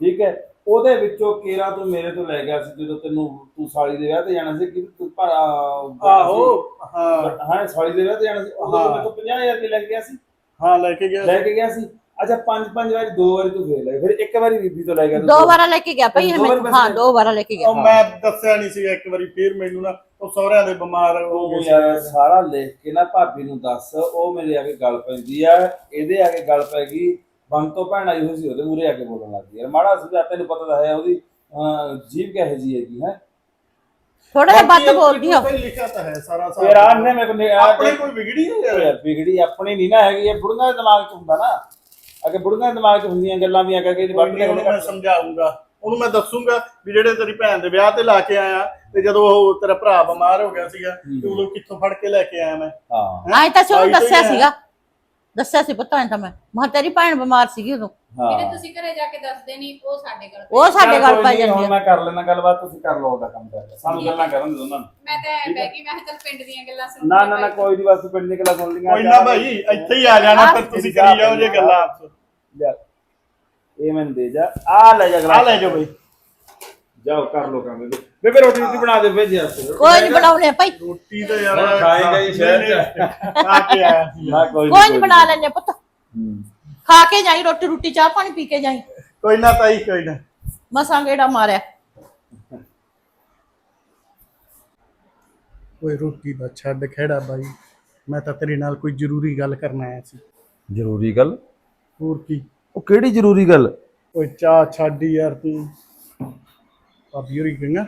ਠੀਕ ਹੈ? ਉਹਦੇ ਵਿੱਚੋਂ ਕੇਰਾ ਤੂੰ ਮੇਰੇ ਤੋਂ ਲੈ ਗਿਆ ਸੀ ਜਦੋਂ ਤੈਨੂੰ ਤੂੰ ਸਾਲੀ ਦੇ ਵਿਆਹ ਤੇ ਜਾਣਾ ਸੀ ਕਿ ਤੂੰ ਭਾ- ਆਹੋ ਹਾਂ। ਹਾਂ ਸਾਲੀ ਦੇ ਵਿਆਹ ਤੇ ਜਾਣਾ ਸੀ ਉਦੋਂ ਤੋਂ 50000 ਰੁਪਏ ਲੈ ਕੇ ਗਿਆ ਸੀ? ਹਾਂ ਲੈ ਕੇ ਗਿਆ ਲੈ ਕੇ ਗਿਆ ਸੀ? ਅੱਛਾ ਪੰਜ ਪੰਜ ਵਾਰੀ ਦੋ ਵਾਰੀ ਤੂੰ ਫੇਰ ਲੈ ਫਿਰ ਇੱਕ ਵਾਰੀ ਬੀਬੀ ਤੋਂ ਲੈ ਗਿਆ ਤੂੰ ਦੋ ਵਾਰਾ ਲੈ ਕੇ ਗਿਆ ਭਾਈ ਇਹ ਦੋ ਵਾਰ ਮੈਨੂੰ ਹਾਂ ਪੈਸੇ- ਦੋ ਵਾਰਾ ਲੈ ਕੇ ਗਿਆ। ਉਹ ਮੈਂ ਦੱਸਿਆ ਨਹੀਂ ਸੀ ਇੱਕ ਵਾਰੀ ਫੇਰ ਮੈਨੂੰ ਨਾ ਉਹ ਸਹੁਰਿਆਂ ਦੇ ਬਿਮਾਰ ਹੋ ਉਹ ਗਏ ਯਾਰ ਸੀ ਸਾਰਾ ਲਿਖ ਕੇ ਨਾ ਭਾਬੀ ਨੂੰ ਦੱਸ ਉਹ ਮੇਰੇ ਆ ਕੇ ਗੱਲ ਪੈਂਦੀ ਆ ਇਹਦੇ ਆ ਕੇ ਗੱਲ ਪੈ ਗਈ ਬੰਦ ਤੋਂ ਭੈਣ ਆਈ ਹੋਈ ਸੀ ਉਹਦੇ ਮੂਰੇ ਆ ਕੇ ਬੋਲਣ ਲੱਗ ਗਈ। ਯਾਰ ਮਾੜਾ ਸੁਝਾ ਤੈਨੂੰ ਪਤਾ ਤਾਂ ਹੈ ਉਹਦੀ ਅਹ, ਜੀਭ ਕਿਹੋ ਜੀ ਹੈਗੀ ਹੈ? ਥੋੜਾ ਜਿਹਾ ਬਾਕੀ ਉਹ ਬੋਲਦੀ ਹੋ ਕੋਈ ਲਿਖਿਆ ਤਾਂ ਹੈ ਸਾਰਾ ਸਾਰਾ। ਫਿਰ ਆਨੇ ਮੇਰੇ ਕੋਲ ਆਪਣੇ ਕੋਈ ਵਿਗੜੀ ਹੈ? ਯਾਰ ਯਾਰ ਬਿਗੜੀ ਆਪਣੀ ਨਹੀਂ ਨਾ ਹੈਗੀ ਇਹ ਬੁੜੀਆਂ ਦੇ ਦਿਮਾਗ 'ਚ ਹੁੰਦਾ ਨਾ। ਅਗੇ ਬੁੜੀਆਂ ਦੇ ਦਿਮਾਗ 'ਚ ਹੁੰਦੀਆਂ ਗੱਲਾਂ ਵੀ ਆ ਕੇ ਇਹਦੀ ਨਹੀਂ ਉਹਨੂੰ ਮੈਂ ਸਮਝਾਉਂਗਾ ਉਹਨੂੰ ਮੈਂ ਦੱਸੂਗਾ ਵੀ ਜਿਹੜੇ ਤੇਰੀ ਭੈਣ ਦੇ ਵਿਆਹ ਤੇ ਲਾ ਕੇ ਆਇਆ ਤੇ ਜਦੋਂ ਉਹ ਤੇਰਾ ਭਰਾ ਬਿਮਾਰ ਹੋ ਗਿਆ ਸੀਗਾ ਤੇ ਉਦੋਂ ਕਿੱਥੋਂ ਫੜ ਕੇ ਲੈ ਕੇ ਆਇਆ ਮੈਂ? ਹਾਂ। ਆਏ ਤਾਂ ਸੀ ਉਹਨੂੰ ਆਈ ਤਾਂ ਹੀ ਦੱਸਿਆ। ਸੀਗਾ। ਦੱਸਿਆ ਸੀ ਪੁੱਤ ਐਂ ਤਾਂ ਮੈਂ। ਮਾ ਤੇਰੀ ਭੈਣ ਬਿਮਾਰ ਸੀਗੀ ਉਦੋਂ। ਜਿਹੜੇ ਹਾਂ ਤੁਸੀਂ ਘਰੇ ਜਾ ਕੇ ਦੱਸਦੇ ਨਹੀਂ ਉਹ ਸਾਡੇ ਕੋਲ ਉਹ ਸਾਡੇ ਚੱਲ ਗੱਲ ਕੋਈ ਨੀ, ਜਾਂਦੀ ਹੁਣ ਆ। ਮੈਂ ਕਰ ਲੈਣਾ ਗੱਲਬਾਤ ਤੁਸੀਂ ਕਰ ਲਓ ਉਹਦਾ ਕੰਮ ਕਰ ਸਾਨੂੰ ਗੱਲਾਂ ਕਰਨ ਦੇ ਦੋਨਾਂ ਨੂੰ। ਮੈਂ ਤਾਂ ਐ ਬੈ ਗਈ ਮੈਂ ਕਿਹਾ ਚੱਲ ਪਿੰਡ ਦੀਆਂ ਗੱਲਾਂ ਸੁਣ ਨਾ ਨਾ ਨਾ ਕੋਈ ਨਹੀਂ ਬਸ ਪਿੰਡ ਦੀ ਗੱਲਾਂ ਸੁਣ ਲਈਆਂ ਕੋਈ ਨਾ ਭਾਈ ਇੱਥੇ ਹੀ ਆ ਜਾਣਾ ਫਿਰ ਤੁਸੀਂ ਕਰੀ ਜਾਓ ਜੇ ਗੱਲਾਂ ਆਪਸ ਜਾ। ਇਹ ਮੈਨੂੰ ਦੇ ਜਾ। ਆ ਲੈ ਜਾ ਆ ਲੈ ਜਾਓ ਬਈ। ਜਾਓ ਕਰ ਲੋ ਕੰਮ। ਬੇਬੇ ਬੇਬੇ ਰੋਟੀ ਰੋਟੀ ਬਣਾ ਦੇ ਭੇਜ ਯਾਰ ਕੋਈ ਨਹੀਂ ਬਣਾਉਣੇ ਆ ਭਾਈ। ਰੋਟੀ ਤਾਂ ਯਾਰ ਹੁਣ ਖਾਏਗਾ ਹੀ ਸ਼ਹਿਰ ਚ। ਆ ਕੇ ਆਇਆ ਸੀ। ਨਾ ਕੋਈ ਕੋਈ ਨਹੀਂ ਬਣਾ ਲੈਣੇ ਪੁੱਤ। ਖਾ ਕੇ ਜਾਈ ਰੋਟੀ ਰੋਟੀ ਚਾਹ ਪਾਣੀ ਪੀ ਕੇ ਜਾਈ। ਕੋਈ ਨਾ ਤਾਈ ਕੋਈ ਨਾ। ਮਸਾਂ ਗੇੜਾ ਮਾਰਿਆ। ਓਏ ਰੋਟੀ ਦਾ ਛੱਡ ਖੇੜਾ ਬਾਈ। ਮੈਂ ਤਾਂ ਤੇਰੇ ਨਾਲ ਕੋਈ ਜ਼ਰੂਰੀ ਗੱਲ ਕਰਨ ਆਇਆ ਸੀ। ਜ਼ਰੂਰੀ ਗੱਲ? ਹੋਰ ਕੀ? ਉਹ ਕਿਹੜੀ ਜ਼ਰੂਰੀ ਗੱਲ? ਓਏ ਚਾਹ ਛੱਡ ਯਾਰ ਤੂੰ। ਭਾਬੀ ਹੋਰੀ ਗਈਆਂ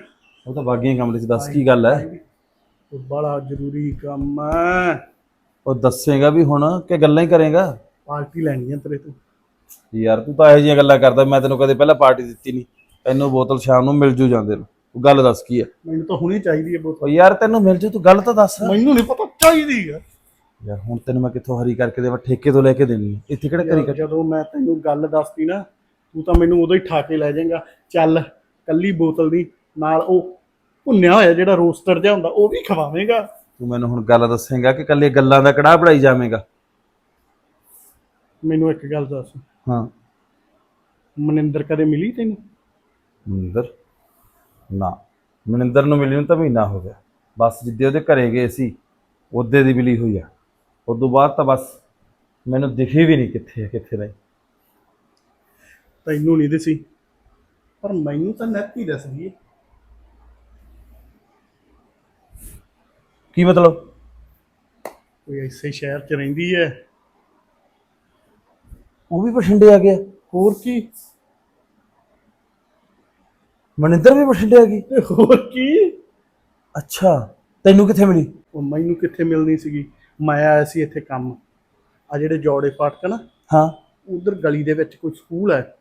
ਉਹ ਤਾਂ ਬਾਗੀਆਂ ਕਮਰੇ 'ਚ ਦੱਸ ਕੀ ਗੱਲ ਹੈ? ਉਹ ਬੜਾ ਜ਼ਰੂਰੀ ਕੰਮ ਹੈ। ਉਹ ਦੱਸੇਗਾ ਵੀ ਹੁਣ ਕਿ ਗੱਲਾਂ ਹੀ ਕਰੇਗਾ? ਪਾਰਟੀ ਲੈਣੀ ਹੈ ਤੇਰੇ ਤੋਂ। ਯਾਰ ਤੂੰ ਤਾਂ ਇਹੋ ਜਿਹੀਆਂ ਗੱਲਾਂ ਕਰਦਾ ਮੈਂ ਤੈਨੂੰ ਕਦੇ ਪਹਿਲਾਂ ਪਾਰਟੀ ਦਿੱਤੀ ਨਹੀਂ। ਤੈਨੂੰ ਬੋਤਲ ਸ਼ਾਮ ਨੂੰ ਮਿਲ ਜੂ ਜਾਂਦੇ ਨੂੰ ਤੂੰ ਗੱਲ ਦੱਸ ਕੀ ਹੈ? ਮੈਨੂੰ ਤਾਂ ਹੁਣੀ ਚਾਹੀਦੀ ਹੈ ਬੋਤਲ। ਉਹ ਯਾਰ ਤੈਨੂੰ ਮਿਲ ਜੂ ਤੂੰ ਗੱਲ ਤਾਂ ਦੱਸ। ਮੈਨੂੰ ਨਹੀਂ ਪਤਾ ਚਾਹੀਦੀ ਹੈ। ਯਾਰ ਹੁਣ ਤੈਨੂੰ ਮੈਂ ਕਿੱਥੋਂ ਹਰੀ ਕਰਕੇ ਦੇਵਾਂ ਠੇਕੇ ਤੋਂ ਲੈ ਕੇ ਦੇਣੀ ਹੈ। ਇੱਥੇ ਕਿਹੜਾ ਕਰੀ ਯਾਰ, ਜਦੋਂ ਮੈਂ ਤੈਨੂੰ ਗੱਲ ਦੱਸਤੀ ਨਾ ਤੂੰ ਤਾਂ ਮੈਨੂੰ ਉਦੋਂ ਹੀ ਠਾ ਕੇ ਲੈ ਜਾਏਗਾ। ਚੱਲ। ਕੱਲੀ ਬੋਤਲ ਦੀ ਨਾਲ ਉਹ ਭੁੰਨਿਆ ਹੋਇਆ ਜਿਹੜਾ ਰੋਸਟਰ ਜਿਹਾ ਹੁੰਦਾ ਉਹ ਵੀ ਖਵਾਵੇਂਗਾ। ਤੂੰ ਮੈਨੂੰ ਹੁਣ ਗੱਲ ਦੱਸੇਗਾ ਕਿ ਕੱਲੇ ਗੱਲਾਂ ਦਾ ਕੜਾਹ ਪੜਾਈ ਜਾਵੇਂਗਾ? ਮੈਨੂੰ ਇੱਕ ਗੱਲ ਦੱਸ। ਹਾਂ। ਮਨਿੰਦਰ ਕਦੇ ਮਿਲੀ ਤੈਨੂੰ? ਮਨਿੰਦਰ? ਨਾ। ਮਨਿੰਦਰ ਨੂੰ ਮਿਲੀ ਨੂੰ ਤਾਂ ਮਹੀਨਾ ਹੋ ਗਿਆ। ਬਸ ਜਿੱਦੇ ਉਹਦੇ ਘਰੇ ਗਏ ਸੀ ਉਹਦੇ ਦੀ ਮਿਲੀ ਹੋਈ ਆ। ਉਦੋਂ ਬਾਅਦ ਤਾਂ ਬਸ ਮੈਨੂੰ ਦਿਖੀ ਵੀ ਨਹੀਂ ਕਿੱਥੇ ਹੈ ਕਿੱਥੇ ਨਹੀਂ। ਤੈਨੂੰ ਨਹੀਂ ਦਿਸੀ। ਪਰ ਮੈਨੂੰ ਤਾਂ ਨੱਤ ਹੀ ਦੱਸਦੀ ਹੈ। ਕੀ ਮਤਲਬ? ਕੋਈ ਐਸੇ ਸ਼ਹਿਰ 'ਚ ਰਹਿੰਦੀ ਹੈ। ਉਹ ਵੀ ਬਠਿੰਡੇ ਆ ਗਿਆ। ਹੋਰ ਕੀ? ਮਨਿੰਦਰ ਵੀ ਬਠਿੰਡੇ ਆ ਗਈ? ਤੇ ਹੋਰ ਕੀ? ਅੱਛਾ ਤੈਨੂੰ ਕਿੱਥੇ ਮਿਲੀ? ਉਹ ਮੈਨੂੰ ਕਿੱਥੇ ਮਿਲਣੀ ਸੀਗੀ? ਮੈਂ ਆਇਆ ਸੀ ਇੱਥੇ ਕੰਮ। ਆ ਜਿਹੜੇ ਜੋੜੇ ਫਾਟਕ ਨਾ ਹਾਂ। ਉਧਰ ਗਲੀ ਦੇ ਵਿੱਚ ਕੋਈ ਸਕੂਲ ਹੈ।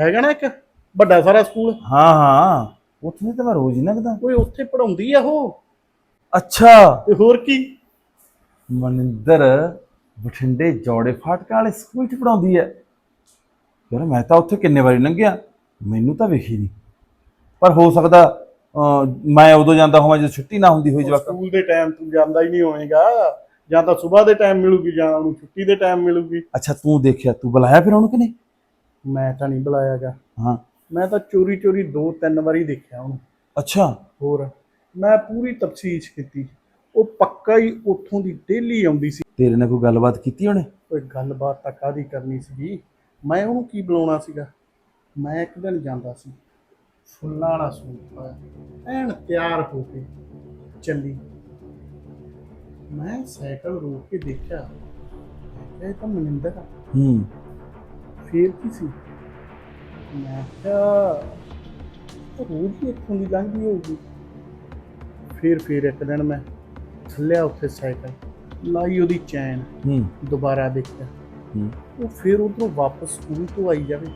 ਹੈਗਾ ਨਾ ਇੱਕ? ਵੱਡਾ ਸਾਰਾ ਸਕੂਲ? ਹਾਂ ਹਾਂ। ਉੱਥੇ ਤਾਂ ਮੈਂ ਰੋਜ਼ ਹੀ ਲੰਘਦਾ। ਕੋਈ ਉੱਥੇ ਪੜਾਉਂਦੀ ਆ ਉਹ? ਅੱਛਾ। ਤੇ ਹੋਰ ਕੀ? ਮਨਿੰਦਰ ਬਠਿੰਡੇ ਜੋੜੇ ਫਾਟਕਾਂ ਵਾਲੇ ਸਕੂਲ 'ਚ ਪੜਾਉਂਦੀ ਹੈ ਯਾਰ ਮੈਂ ਤਾਂ ਉੱਥੇ ਕਿੰਨੇ ਵਾਰੀ ਲੰਘਿਆ। ਮੈਨੂੰ ਤਾਂ ਵੇਖੀ ਨਹੀਂ ਪਰ ਹੋ ਸਕਦਾ ਅਹ, ਮੈਂ ਉਦੋਂ ਜਾਂਦਾ ਹੋਵਾਂ ਜਦੋਂ ਛੁੱਟੀ ਨਾ ਹੁੰਦੀ ਹੋਈ ਜਵਾਕਾਂ ਸਕੂਲ ਦੇ ਟਾਈਮ ਤੂੰ ਜਾਂਦਾ ਹੀ ਨਹੀਂ ਹੋਵੇਂਗਾ। ਜਾਂ ਤਾਂ ਸਵੇਰ ਦੇ ਟਾਈਮ ਮਿਲੂਗੀ ਜਾਂ ਉਹਨੂੰ ਛੁੱਟੀ ਦੇ ਟਾਈਮ ਮਿਲੂਗੀ। ਅੱਛਾ ਤੂੰ ਦੇਖਿਆ ਤੂੰ ਬੁਲਾਇਆ ਫਿਰ ਉਹਨੂੰ ਕਿ ਨਹੀਂ? ਮੈਂ ਤਾਂ ਨਹੀਂ ਬੁਲਾਇਆਗਾ। ਹਾਂ। ਮੈਂ ਤਾਂ ਚੋਰੀ ਚੋਰੀ ਦੋ ਤਿੰਨ ਵਾਰੀ ਦੇਖਿਆ ਉਹਨੂੰ। ਅੱਛਾ। ਹੋਰ ਮੈਂ ਪੂਰੀ ਤਫਸੀਸ਼ ਕੀਤੀ। ਉਹ ਪੱਕਾ ਹੀ ਉੱਥੋਂ ਦੀ ਡੇਲੀ ਆਉਂਦੀ ਸੀ। ਤੇਰੇ ਨਾਲ ਕੋਈ ਗੱਲਬਾਤ ਕੀਤੀ ਉਹਨੇ? ਕੋਈ ਗੱਲਬਾਤ ਤਾਂ ਕਾਦੀ ਕਰਨੀ ਸੀਗੀ? ਮੈਂ ਉਹਨੂੰ ਕੀ ਬੁਲਾਉਣਾ ਸੀਗਾ? ਮੈਂ ਇੱਕ ਦਿਨ ਜਾਂਦਾ ਸੀ। ਫੁੱਲਾਂ ਵਾਲਾ ਸੂਟ ਪਾਇਆ। ਐਨ ਤਿਆਰ ਹੋ ਕੇ ਚੱਲੀ। ਮੈਂ ਸਾਈਕਲ ਰੋਕ ਕੇ ਦੇਖਿਆ। ਇਹ ਤਾਂ ਮਨਿੰਦਰ ਹੂੰ। ਫੇਰ ਕੀ ਸੀ? ਮੈਂ ਕਿਹਾ ਉਹ ਰੋਜ਼ ਹੀ ਇੱਥੋਂ ਦੀ ਲੰਘਦੀ ਹੋਊਗੀ। ਫੇਰ ਫੇਰ ਇੱਕ ਦਿਨ ਮੈਂ ਥੱਲਿਆ ਉੱਥੇ ਸਾਈਕਲ ਲਾਈ ਉਹਦੀ ਚੈਨ ਹੂੰ। ਦੁਬਾਰਾ ਦੇਖਿਆ। ਹੂੰ। ਉਹ ਫਿਰ ਉਧਰੋਂ ਵਾਪਸ ਸਕੂਲ ਤੋਂ ਆਈ ਜਾਵੇ।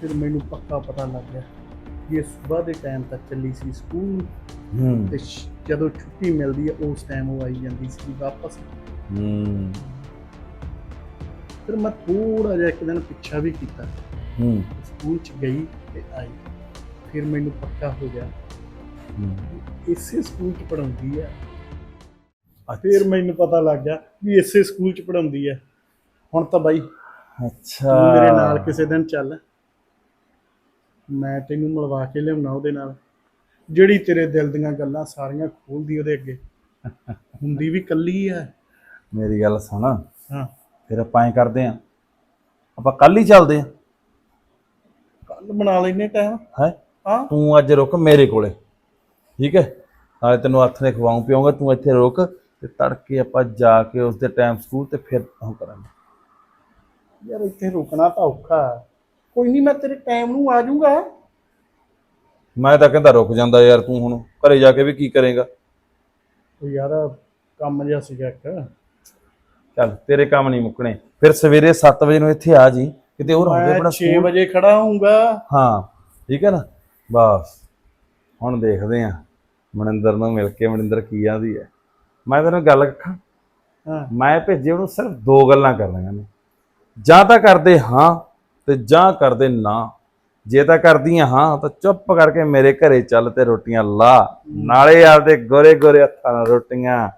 ਫਿਰ ਮੈਨੂੰ ਪੱਕਾ ਪਤਾ ਲੱਗ ਗਿਆ ਕਿ ਇਹ ਸਵੇਰ ਦੇ ਟਾਈਮ ਤੱਕ ਚੱਲੀ ਸੀ ਸਕੂਲ। ਹੂੰ। ਤੇ ਸ਼- ਜਦੋਂ ਛੁੱਟੀ ਮਿਲਦੀ ਹੈ ਉਸ ਟਾਈਮ ਉਹ ਆਈ ਜਾਂਦੀ ਸੀ ਵਾਪਸ। ਹੂੰ। ਫਿਰ ਮੈਂ ਥੋੜਾ ਜਿਹਾ ਇੱਕ ਦਿਨ ਪਿੱਛਾ ਵੀ ਕੀਤਾ। ਹੂੰ। ਸਕੂਲ ਚ ਗਈ ਤੇ ਆਈ। ਫਿਰ ਮੈਨੂੰ ਪੱਕਾ ਹੋ ਗਿਆ। ਇਸੇ ਸਕੂਲ ਚ ਪੜਾਉਂਦੀ ਹੈ ਫਿਰ ਮੈਨੂੰ ਪਤਾ ਲੱਗ ਗਿਆ ਵੀ ਇਸੇ ਸਕੂਲ ਚ ਪੜਾਉਂਦੀ ਹੈ ਹੁਣ ਤਾਂ ਬਾਈ ਅੱਛਾ। ਮੇਰੇ ਨਾਲ ਕਿਸੇ ਦਿਨ ਚੱਲ। ਮੈਂ ਤੈਨੂੰ ਮਿਲਵਾ ਕੇ ਲਿਆਉਣਾ ਉਹਦੇ ਨਾਲ। ਜਿਹੜੀ ਤੇਰੇ ਦਿਲ ਦੀਆਂ ਗੱਲਾਂ ਸਾਰੀਆਂ ਖੋਲਦੀ ਉਹਦੇ ਅੱਗੇ। ਹੁੰਦੀ ਵੀ ਕੱਲੀ ਹੈ ਮੇਰੀ ਗੱਲ ਸੁਣ। ਹਾਂ। ਫਿਰ ਆਪਾਂ ਐਂ ਕਰਦੇ ਆਂ। ਆਪਾਂ ਕੱਲ ਹੀ ਚੱਲਦੇ ਆਂ। ਬਣਾ ਲੈਨੇ ਟਾਈਮ ਹੈ? ਹਾਂ। ਤੂੰ ਅੱਜ ਰੁਕ ਮੇਰੇ ਕੋਲੇ। ਠੀਕ ਹੈ? ਨਾਲੇ ਤੈਨੂੰ ਹੱਥ ਨੇ ਖਵਾਉਂ ਪਿਆਉਂਗਾ ਤੂੰ ਇੱਥੇ ਰੁਕ ਤੇ ਤੜਕੇ ਆਪਾਂ ਜਾ ਕੇ ਉਸ ਦੇ ਟਾਈਮ ਸਕੂਲ ਤੇ ਫਿਰ ਉਹ ਕਰਾਂਗੇ। ਯਾਰ ਇੱਥੇ ਰੁਕਣਾ ਤਾਂ ਔਖਾ। ਕੋਈ ਨਹੀਂ ਮੈਂ ਤੇਰੇ ਟਾਈਮ ਨੂੰ ਆ ਜਾਊਂਗਾ। ਮੈਂ ਤਾਂ ਕਹਿੰਦਾ ਰੁਕ ਜਾਂਦਾ ਯਾਰ ਤੂੰ ਹੁਣ ਘਰੇ ਜਾ ਕੇ ਵੀ ਕੀ ਕਰੇਗਾ? ਯਾਰ ਕੰਮ ਜਿਹਾ ਸੀਗਾ ਇੱਕ। ਚੱਲ ਤੇਰੇ ਕੰਮ ਨਹੀਂ ਮੁੱਕਣੇ। ਫਿਰ ਸਵੇਰੇ 7 ਵਜੇ ਨੂੰ ਇੱਥੇ ਆ ਜੀ। ਕਿਤੇ ਹੋਰ ਹੋਵੇ ਆਪਣਾ 6 ਸਕੂਲ? ਵਜੇ ਖੜਾ ਹੋਊਂਗਾ। ਹਾਂ ਠੀਕ ਹੈ ਨਾ? ਬਸ। ਹੁਣ ਦੇਖਦੇ ਆਂ ਮਨਿੰਦਰ ਨੂੰ ਮਿਲ ਕੇ ਮਨਿੰਦਰ ਕੀ ਆਂਦੀ ਹੈ। ਮੈਂ ਤੈਨੂੰ ਗੱਲ ਕਹਾਂ ਹਾਂ। ਮੈਂ ਭੇਜੇ ਉਹਨੂੰ ਸਿਰਫ ਦੋ ਗੱਲਾਂ ਕਰਨੀਆਂ ਨੇ। ਜਾਂ ਤਾਂ ਕਰਦੇ ਹਾਂ ਤੇ ਜਾਂ ਕਰਦੇ ਨਾ। ਜੇ ਤਾਂ ਕਰਦੀਆਂ ਹਾਂ ਤਾਂ ਚੁੱਪ ਕਰਕੇ ਮੇਰੇ ਘਰੇ ਚੱਲ ਤੇ ਰੋਟੀਆਂ ਲਾ। ਨਾਲੇ ਆਪਦੇ ਗੋਰੇ ਗੋਰੇ ਹੱਥਾਂ ਨਾਲ ਰੋਟੀਆਂ।